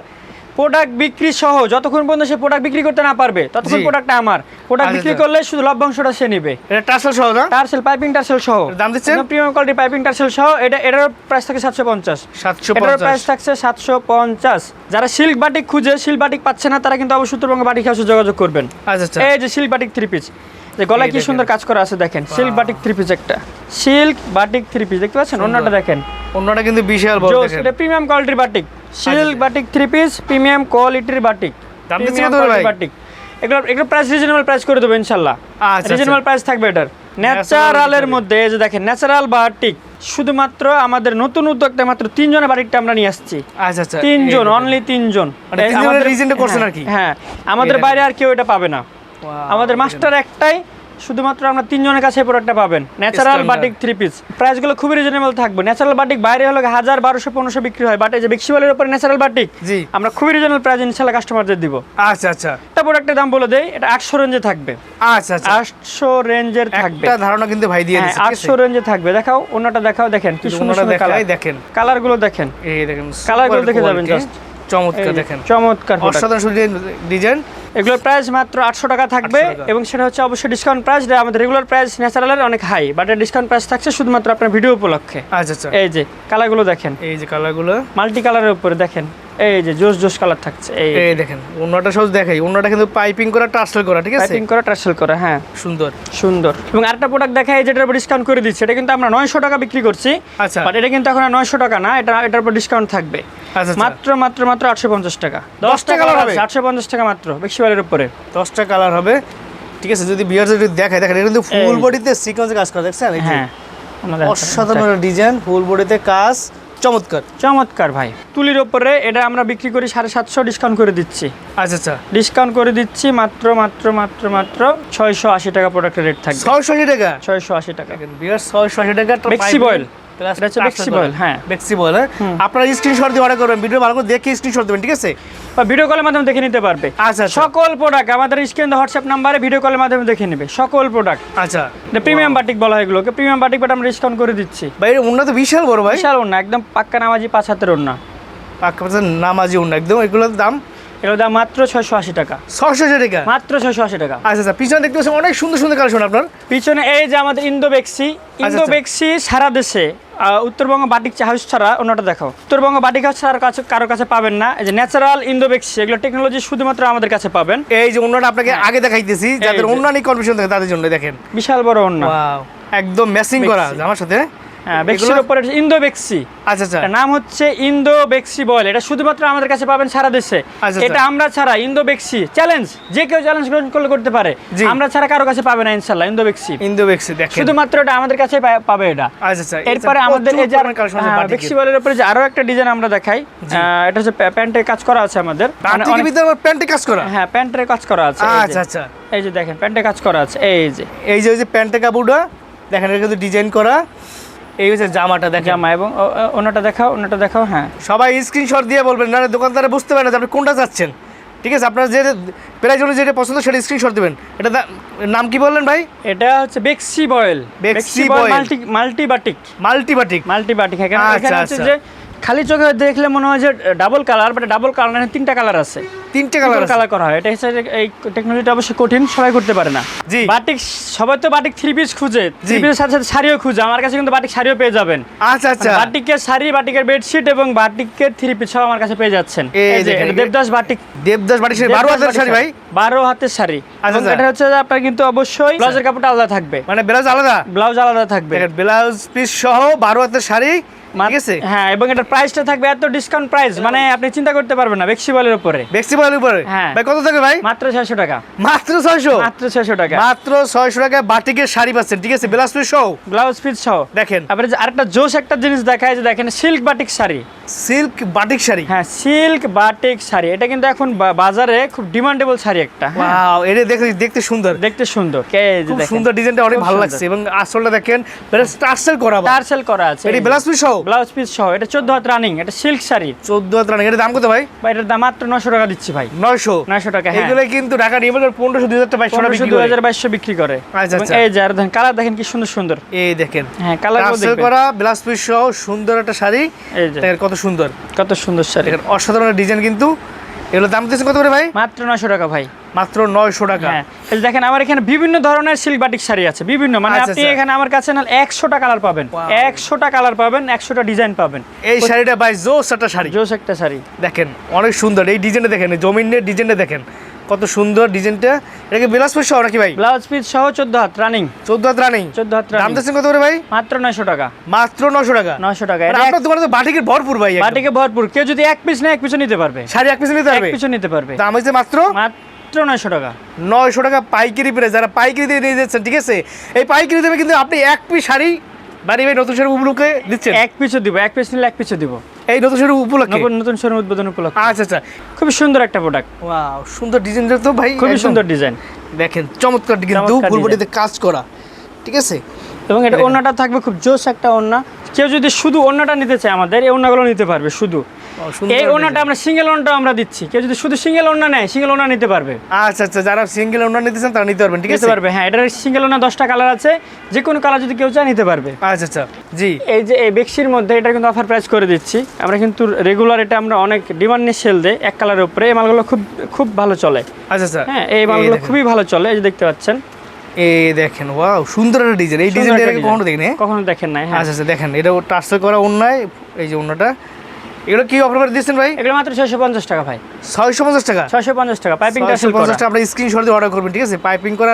Speaker 1: প্রোডাক্ট বিক্রি সহ যতক্ষণ পর্যন্ত সে প্রোডাক্ট বিক্রি করতে না পারবে ততক্ষণ প্রোডাক্টটা আমার। প্রোডাক্ট
Speaker 2: আচ্ছা,
Speaker 1: বিক্রি
Speaker 2: আচ্ছা।
Speaker 1: করলে শুধু লভ্যাংশটা সে নেবে।
Speaker 2: এটা টার্সেল সহ না?
Speaker 1: টার্সেল পাইপিং টার্সেল সহ।
Speaker 2: দাম দিচ্ছেন?
Speaker 1: প্রিমিয়াম কোয়ালিটি পাইপিং টার্সেল সহ। এটা এটার প্রাইস থাকে সাতশো পঞ্চাশ।
Speaker 2: সাতশো
Speaker 1: এটার প্রাইস থাকছে সাতশো পঞ্চাশ। যারা সিল্ক বাটিক খুঁজে সিল্ক বাটিক পাচ্ছে না তারা কিন্তু অবশ্যই উত্তরবঙ্গ বাটিক হাউসে যোগাযোগ করবেন।
Speaker 2: আচ্ছা আচ্ছা।
Speaker 1: এই যে সিল্ক বাটিক থ্রি পিস যে গলায় কি সুন্দর কাজ করা আছে দেখেন। সিল্ক বাটিক থ্রি পিস একটা। সিল্ক বাটিক থ্রি পিস দেখতে পাচ্ছেন? অন্যটা দেখেন।
Speaker 2: অন্যটা কিন্তু বিশাল বড় দেখেন।
Speaker 1: এটা প্রিমিয়াম কোয়ালিটির batik silk batik three piece premium কোয়ালিটির বাটিক
Speaker 2: দাম দিচ্ছে কত ভাই?
Speaker 1: বাটিক এগুলো এগুলো প্রাইস রিজনেবল প্রাইস করে দেবো ইনশাল্লাহ।
Speaker 2: আচ্ছা,
Speaker 1: রিজনেবল প্রাইস থাকবে এটার। ন্যাচারালের। মধ্যে এই যে দেখেন ন্যাচারাল বাটিক শুধুমাত্র আমাদের নতুন উদ্যোক্তা মাত্র তিনজনের বাটিকটা আমরা নিয়ে আসছি।
Speaker 2: আচ্ছা আচ্ছা।
Speaker 1: তিনজন অনলি তিনজন।
Speaker 2: মানে
Speaker 1: আমাদের-
Speaker 2: reason করছেন
Speaker 1: হ্যাঁ,
Speaker 2: আর কি?
Speaker 1: হ্যাঁ আমাদের বাইরে আর কেউ এটা পাবে না। আমাদের মাস্টার একটাই শুধুমাত্র আমরা তিনজনের কাছে প্রোডাক্টটা পাবেন। ন্যাচারাল বাটিক থ্রি পিস প্রাইসগুলো খুবই রিজনেবল থাকবে। ন্যাচারাল বাটিক বাইরে হলো হাজার বারোশো পনেরোশো বিক্রি হয়। বাট এই যে বিক্সিওয়ালের উপরে ন্যাচারাল বাটিক
Speaker 2: জি।
Speaker 1: আমরা খুবই রিজনেবল প্রাইস ইনশাল্লাহ কাস্টমারদের দিব।
Speaker 2: আচ্ছা আচ্ছা।
Speaker 1: একটা প্রোডাক্টের দাম বলে দেই এটা আটশো রেঞ্জে থাকবে।
Speaker 2: আচ্ছা আচ্ছা।
Speaker 1: আটশো রেঞ্জের থাকবে।
Speaker 2: একটা ধারণা কিন্তু ভাই দিয়ে
Speaker 1: হ্যাঁ আটশো রেঞ্জে থাকবে। দেখাও অন্যটা দেখাও দেখেন কি সুন্দর সুন্দর কালার
Speaker 2: দেখাই দেখেন।
Speaker 1: কালারগুলো দেখেন।
Speaker 2: এই দেখেন
Speaker 1: কালারগুলো দেখে যাবেন just।
Speaker 2: চমৎকার দেখেন।
Speaker 1: চমৎকার
Speaker 2: অসাধারণ ডিজাইন
Speaker 1: এগুলোর প্রাইস মাত্র আটশো টাকা থাকবে এবং সেটা হচ্ছে অবশ্যই ডিসকাউন্ট প্রাইস আমাদের রেগুলার প্রাইস ন্যাচারালের অনেক হাই বাট ডিসকাউন্ট প্রাইস থাকছে শুধুমাত্র আপনার ভিডিও উপলক্ষে।
Speaker 2: আচ্ছা আচ্ছা।
Speaker 1: এই যে কালারগুলো দেখেন।
Speaker 2: এই যে কালারগুলো
Speaker 1: মাল্টি কালারের উপরে দেখেন। এই যে জোস জোস কালার থাকছে এই
Speaker 2: এই দেখেন অন্যটা দেখাই। অন্যটা কিন্তু পাইপিং করা টার্সেল করা ঠিক আছে?
Speaker 1: পাইপিং করা টার্সেল করা হ্যাঁ।
Speaker 2: সুন্দর।
Speaker 1: সুন্দর। এবং আরেকটা প্রোডাক্ট দেখাই যেটার উপর ডিসকাউন্ট করে দিচ্ছে এটা কিন্তু আমরা নয়শো টাকা বিক্রি করছি
Speaker 2: আচ্ছা।
Speaker 1: বাট এটা কিন্তু এখন নয়শো টাকা না এটা এটার উপর ডিসকাউন্ট থাকবে। মাত্র মাত্র মাত্র আটশো পঞ্চাশ টাকা।
Speaker 2: দশটা colour হবে?
Speaker 1: আটশো পঞ্চাশ টাকা মাত্র বেক্সিওয়ালের উপরে।
Speaker 2: দশটা কালার হবে। ঠিক আছে যদি বিয়ার যদি দেখায় দেখেন এটা কিন্তু ফুল বডিতে সিকোয়েন্সে কাজ করা দেখছেন?
Speaker 1: হ্যাঁ আমরা
Speaker 2: অসাধারণ ডিজাইন ফুল বডিতে কাজ চমৎকার।
Speaker 1: চমৎকার ভাই। তুলির ওপরে এটা আমরা বিক্রি করি সাড়ে সাতশো ডিসকাউন্ট করে দিচ্ছি।
Speaker 2: আচ্ছা আচ্ছা।
Speaker 1: ডিসকাউন্ট করে দিচ্ছি মাত্র মাত্র মাত্র মাত্র ছয়শো আশি টাকা প্রোডাক্টের রেট থাকবে।
Speaker 2: ছয়শো আশি টাকা?
Speaker 1: ছয়শো আশি টাকা।
Speaker 2: বিয়ার ছয়শো আশি টাকা
Speaker 1: Bexi boil। এটা হচ্ছে boil, হ্যাঁ।
Speaker 2: বেক্সি বয়েল হ্যাঁ আপনারা স্ক্রিনশট দিয়ে অর্ডার করবেন ভিডিও ভালো করে দেখে স্ক্রিনশট দেবেন ঠিক আছে?
Speaker 1: বা ভিডিও কলের মাধ্যমে দেখে নিতে পারবে।
Speaker 2: আচ্ছা আচ্ছা।
Speaker 1: সকল প্রোডাক্ট আমাদের স্ক্রিন হোয়াটসঅ্যাপ নাম্বারে ভিডিও কলের মাধ্যমে দেখে নেবে সকল প্রোডাক্ট
Speaker 2: আচ্ছা।
Speaker 1: প্রিমিয়াম বাটিক বলা হয় এগুলোকে। প্রিমিয়াম বাটিক বাট আমরা ডিসকাউন্ট করে দিচ্ছি।
Speaker 2: ভাই এর উন্নত বিশাল বড় ভাই।
Speaker 1: বিশাল ওড়না একদম পাক্কা নামাজি পাঁচ হাতের ওড়না।
Speaker 2: আকাশে নামাজি উন্ন একদম এগুলোর দাম
Speaker 1: এগুলোর দাম মাত্র ছয়শো আশি টাকা।
Speaker 2: ছয়শো আশি টাকা?
Speaker 1: মাত্র ছয়শো আশি টাকা।
Speaker 2: আচ্ছা আচ্ছা পিছনে দেখতে পাচ্ছেন অনেক সুন্দর সুন্দর কালেকশন আপনার।
Speaker 1: পিছনে এই যে আমাদের ইন্দো বেক্সি ইন্দো
Speaker 2: আচ্ছা।
Speaker 1: সারা দেশে উত্তরবঙ্গ বাটিক হাউস ছাড়া অন্যটা দেখো উত্তরবঙ্গ বাটিক হাউস ছাড়া কাছে কারও কাছে পাবেন না। এই যে ন্যাচারাল ইন্দো বেক্সি এগুলো টেকনোলজি শুধুমাত্র আমাদের কাছে পাবেন।
Speaker 2: এই যে অন্যটা আপনাকে আগে দেখাইতেছি যাদের
Speaker 1: অন্যান্য
Speaker 2: অন্য কনফিউশন থাকে তাদের জন্য দেখেন।
Speaker 1: বিশাল বড়
Speaker 2: অন্য। একদম ম্যাচিং করা আমার সাথে।
Speaker 1: হ্যাঁ বেক্সির উপরে ইন্দো বেক্সি
Speaker 2: আচ্ছা আচ্ছা।
Speaker 1: নাম হচ্ছে ইন্দো বেক্সি বয়েল এটা শুধুমাত্র আমাদের কাছে পাবেন সারা দেশে।
Speaker 2: আচ্ছা,
Speaker 1: এটা আমরা ছাড়া ইন্দো বেক্সি চ্যালেঞ্জ যে কেউ চ্যালেঞ্জ করলে করতে পারে। আমরা ছাড়া কারও কাছে পাবে না ইনশাল্লাহ ইন্দো বেক্সি
Speaker 2: ইন্দো বেক্সি দেখেন।
Speaker 1: শুধুমাত্র এটা আমাদের কাছে পাবে এটা।
Speaker 2: আচ্ছা আচ্ছা।
Speaker 1: এরপরে আমাদের এই যে বেক্সি বয়েলের উপরে যে আরও একটা ডিজাইন আমরা দেখাই। এটা হচ্ছে প্যা- প্যান্টের কাজ করা আছে আমাদের। মানে
Speaker 2: প্যান্টে কাজ করা?
Speaker 1: হ্যাঁ কাজ করা আছে এই যে।
Speaker 2: আচ্ছা আচ্ছা।
Speaker 1: এই যে দেখেন প্যান্টে কাজ করা আছে এই যে।
Speaker 2: এই যে কাপড়টা দেখেন এটা কিন্তু ডিজাইন করা। এই হচ্ছে জামাটা দেখেন।
Speaker 1: জামা এবং ও- ও- দেখাও ওনাটা দেখাও হ্যাঁ।
Speaker 2: সবাই স্ক্রিনশট দিয়ে বলবেন না দোকানদারে বুঝতে পারে না যে আপনি কোনটা চাচ্ছেন। ঠিক আছে আপনার যে প্রাইস অনুযায়ী যেটা পছন্দ সেটা স্ক্রিনশট দেবেন। এটা নাম কি বললেন ভাই?
Speaker 1: এটা হচ্ছে বেক্সি বয়েল।
Speaker 2: বেক্সি বয়েল।
Speaker 1: মাল্টি মাল্টিবাটিক।
Speaker 2: মাল্টিবাটিক।
Speaker 1: মাল্টিবাটিক। এখানে
Speaker 2: আচ্ছা,
Speaker 1: হচ্ছে
Speaker 2: আচ্ছা।
Speaker 1: যে খালি চোখে দেখলে মনে হয় যে double colour but double colour না তিনটা কালার আছে।
Speaker 2: তিনটে কালার
Speaker 1: কালার করা হয়। এটা হচ্ছে এই টেকনোলজিটা অবশ্যই কঠিন সবাই করতে পারে না।
Speaker 2: জি।
Speaker 1: বাটিক সবাই তো বাটিক থ্রি পিস খুঁজে। থ্রি পিসের সাথে সাথে শাড়িও খুঁজে। আমার কাছে কিন্তু বাটিক শাড়িও পেয়ে যাবেন।
Speaker 2: আচ্ছা আচ্ছা।
Speaker 1: মানে বাটিকের শাড়ি বাটিকের বেডশিট এবং বাটিকের থ্রি পিস সব আমার কাছে পেয়ে যাচ্ছেন।
Speaker 2: এই
Speaker 1: যে দেবদাস বাটিক
Speaker 2: দেবদাস বাড়ি সে বারো হাজার শাড়ি ভাই।
Speaker 1: বারো হাতের শাড়ি।
Speaker 2: আচ্ছা, আচ্ছা।
Speaker 1: এটা হচ্ছে যে আপনার কিন্তু অবশ্যই ব্লাউজের কাপড়টা আলাদা থাকবে।
Speaker 2: মানে ব্লাউজ আলাদা?
Speaker 1: ব্লাউজ আলাদা থাকবে।
Speaker 2: ব্লাউজ পিস সহ বারো হাতের শাড়ি ঠিক আছে?
Speaker 1: হ্যাঁ এবং এটার প্রাইসটা থাকবে এত ডিসকাউন্ট প্রাইস মানে আপনি চিন্তা করতে পারবেন না বেক্সি বলের উপরে।
Speaker 2: বেক্সি বয়ের উপরে?
Speaker 1: হ্যাঁ।
Speaker 2: ভাই কত থাকে ভাই?
Speaker 1: মাত্র ছয়শো টাকা।
Speaker 2: মাত্র ছয়শো?
Speaker 1: মাত্র ছয়শো টাকা।
Speaker 2: মাত্র ছয়শো টাকায় বাটিকের শাড়ি পাচ্ছেন ঠিক আছে? ব্লাউজ পিস সহ?
Speaker 1: ব্লাউজ পিস সহ।
Speaker 2: দেখেন।
Speaker 1: তারপরে যে আরেকটা জোশ একটা জিনিস দেখায় যে দেখেন silk batik sari.
Speaker 2: Silk batik sari?
Speaker 1: হ্যাঁ সিল্ক বাটিক শাড়ি। এটা কিন্তু এখন বাজারে খুব ডিমান্ডেবল শাড়ি একটা হ্যাঁ,
Speaker 2: ওয়াও এটা দেখতে দেখতে সুন্দর।
Speaker 1: দেখতে সুন্দর। যে
Speaker 2: খুব সুন্দর ডিজাইনটা অনেক ভালো লাগছে এবং আসলটা দেখেন টার্সেল করা
Speaker 1: টার্সেল করা আছে।
Speaker 2: এটি ব্লাউজ পিস সহ?
Speaker 1: ব্লাউজ পিস সহ। এটা চোদ্দ হাত রানিং এটা সিল্ক শাড়ি।
Speaker 2: চোদ্দ হাজার রানিং দাম কত ভাই?
Speaker 1: ভাই এটার দাম মাত্র টাকা দিচ্ছি ভাই। টাকা হ্যাঁ।
Speaker 2: এগুলো কিন্তু ঢাকা টাকা বিক্রি করে। আচ্ছা, আচ্ছা।
Speaker 1: এই যে আর দেখেন কালার দেখেন কি সুন্দর সুন্দর।
Speaker 2: এই দেখেন।
Speaker 1: হ্যাঁ কালার
Speaker 2: করা ব্লাউজ পিস সহ সুন্দর একটা শাড়ি।
Speaker 1: এই যে।
Speaker 2: কত সুন্দর।
Speaker 1: কত সুন্দর শাড়ি।
Speaker 2: অসাধারণ ডিজাইন কিন্তু এগুলো দাম দিচ্ছেন কত করে ভাই?
Speaker 1: মাত্র নয়শো টাকা ভাই।
Speaker 2: মাত্র নয়শো টাকা।
Speaker 1: হ্যাঁ এই দেখেন আমার এখানে বিভিন্ন ধরনের সিল্ক বাটিক শাড়ি আছে বিভিন্ন। মানে
Speaker 2: আচ্ছা,
Speaker 1: আপনি
Speaker 2: আচ্ছা।
Speaker 1: এখানে আমার কাছে না একশোটা কালার পাবেন। একশোটা কালার পাবেন একশোটা ডিজাইন পাবেন।
Speaker 2: এই শাড়িটা ভাই জোস একটা শাড়ি।
Speaker 1: জোস একটা শাড়ি।
Speaker 2: দেখেন অনেক সুন্দর। এই ডিজাইনটা দেখেন জমিনের ডিজাইনটা দেখেন। কত সুন্দর ডিজাইনটা। এটাকে বিলাস পিস সহ নাকি ভাই?
Speaker 1: ব্লাউজ পিস সহ চোদ্দ হাত রানিং
Speaker 2: চোদ্দ হাত রানিং
Speaker 1: চোদ্দ হাত
Speaker 2: দাম
Speaker 1: রানিং
Speaker 2: দিচ্ছেন কত করে ভাই?
Speaker 1: মাত্র নয়শো টাকা।
Speaker 2: মাত্র নশো টাকা।
Speaker 1: নয়শো টাকা।
Speaker 2: মানে
Speaker 1: এটা
Speaker 2: আপনার দোকানে তো বাটিকের ভরপুর ভাই
Speaker 1: বাটিকে ভরপুর। কেউ যদি এক পিস নেয় এক পিছু নিতে পারবে।
Speaker 2: শাড়ি এক পিস নিতে
Speaker 1: এক
Speaker 2: পারবে
Speaker 1: পিছু নিতে পারবে।
Speaker 2: দাম হচ্ছে মাত্র?
Speaker 1: মাত্র নয়শো টাকা।
Speaker 2: নয়শো টাকা পাইকারি প্রাইস। যারা পাইকারি দিয়ে নিয়ে যাচ্ছেন ঠিক আছে? এই পাইকারি দেবে কিন্তু আপনি এক পিস শাড়ি বাড়ি ভাই নতুন শাড়ি উপলক্ষে দিচ্ছেন।
Speaker 1: এক পিছু দিব। এক পিস নিলে এক পিছু দিব।
Speaker 2: এই নতুন শোরুম উপলক্ষে?
Speaker 1: নতুন নতুন শোরুম উদ্বোধন উপলক্ষে।
Speaker 2: আচ্ছা আচ্ছা।
Speaker 1: খুবই সুন্দর একটা প্রোডাক্ট
Speaker 2: ওয়াও সুন্দর ডিজাইনটা তো ভাই
Speaker 1: খুবই সুন্দর ডিজাইন
Speaker 2: দেখেন চমৎকার কিন্তু ফুলবডিতে কাজ করা। ঠিক আছে?
Speaker 1: এবং এটা ওন্নাটা থাকবে খুব জোস একটা ওন্না কেউ যদি শুধু ওন্নাটা নিতে চায় আমাদের এই ওন্নাগুলো নিতে পারবে শুধু। এই ওন্নাটা আমরা সিঙ্গেল ওন্নাটা আমরা দিচ্ছি। কেউ যদি শুধু সিঙ্গেল ওন্না নেয় সিঙ্গেল ওন্না নিতে পারবে।
Speaker 2: আচ্ছা আচ্ছা যারা সিঙ্গেল ওনার নিতে চান তারা নিতে পারবেন ঠিক আছে?
Speaker 1: পারবে হ্যাঁ এটার সিঙ্গেল ওন্না দশটা কালার আছে। যে কোনো কালার যদি কেউ চায় নিতে পারবে।
Speaker 2: আচ্ছা আচ্ছা জি।
Speaker 1: এই যে এই বেক্সির মধ্যে এটা কিন্তু অফার প্রাইস করে দিচ্ছি। আমরা কিন্তু রেগুলার এটা আমরা অনেক ডিমান্ড নিয়ে সেল দেয় এক কালারের উপরে। এই মালগুলো খুব খুব ভালো চলে।
Speaker 2: আচ্ছা আচ্ছা।
Speaker 1: হ্যাঁ এই মালগুলো খুবই ভালো চলে এই যে দেখতে পাচ্ছেন।
Speaker 2: এই দেখেন ওয়াও সুন্দর একটা ডিজাইন। এই ডিজাইনটা এর কখনো দেখিনি?
Speaker 1: কখনো দেখেন নাই হ্যাঁ।
Speaker 2: আচ্ছা আচ্ছা দেখেন এটা টার্সেল করা অন্যায় এই যে অন্যটা। এগুলো কি অফার করে দিচ্ছেন ভাই?
Speaker 1: এগুলো মাত্র ছয়শো পঞ্চাশ টাকা ভাই।
Speaker 2: ছয়শো পঞ্চাশ টাকা?
Speaker 1: ছয়শো পঞ্চাশ টাকা পাইপিং টাসেল
Speaker 2: পঞ্চাশ টাকা আপনার স্ক্রিনশট দিয়ে অর্ডার করবেন ঠিক আছে? পাইপিং করা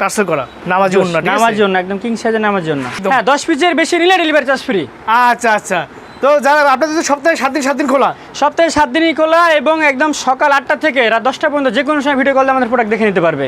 Speaker 2: টার্সেল করা নামাজি অন্য
Speaker 1: নামার জন্য একদম কিং সাইজে নামার জন্য হ্যাঁ দশ পিসের বেশি নিলে ডেলিভারি চার্জ ফ্রি
Speaker 2: আচ্ছা আচ্ছা। তো যারা আপনাদের সপ্তাহে সাত দিন সাত দিন খোলা?
Speaker 1: সপ্তাহে সাত দিনই খোলা এবং একদম সকাল আটটা থেকে রাত দশটা পর্যন্ত যে কোনো সময় ভিডিও কল আমাদের প্রোডাক্ট দেখে নিতে পারবে।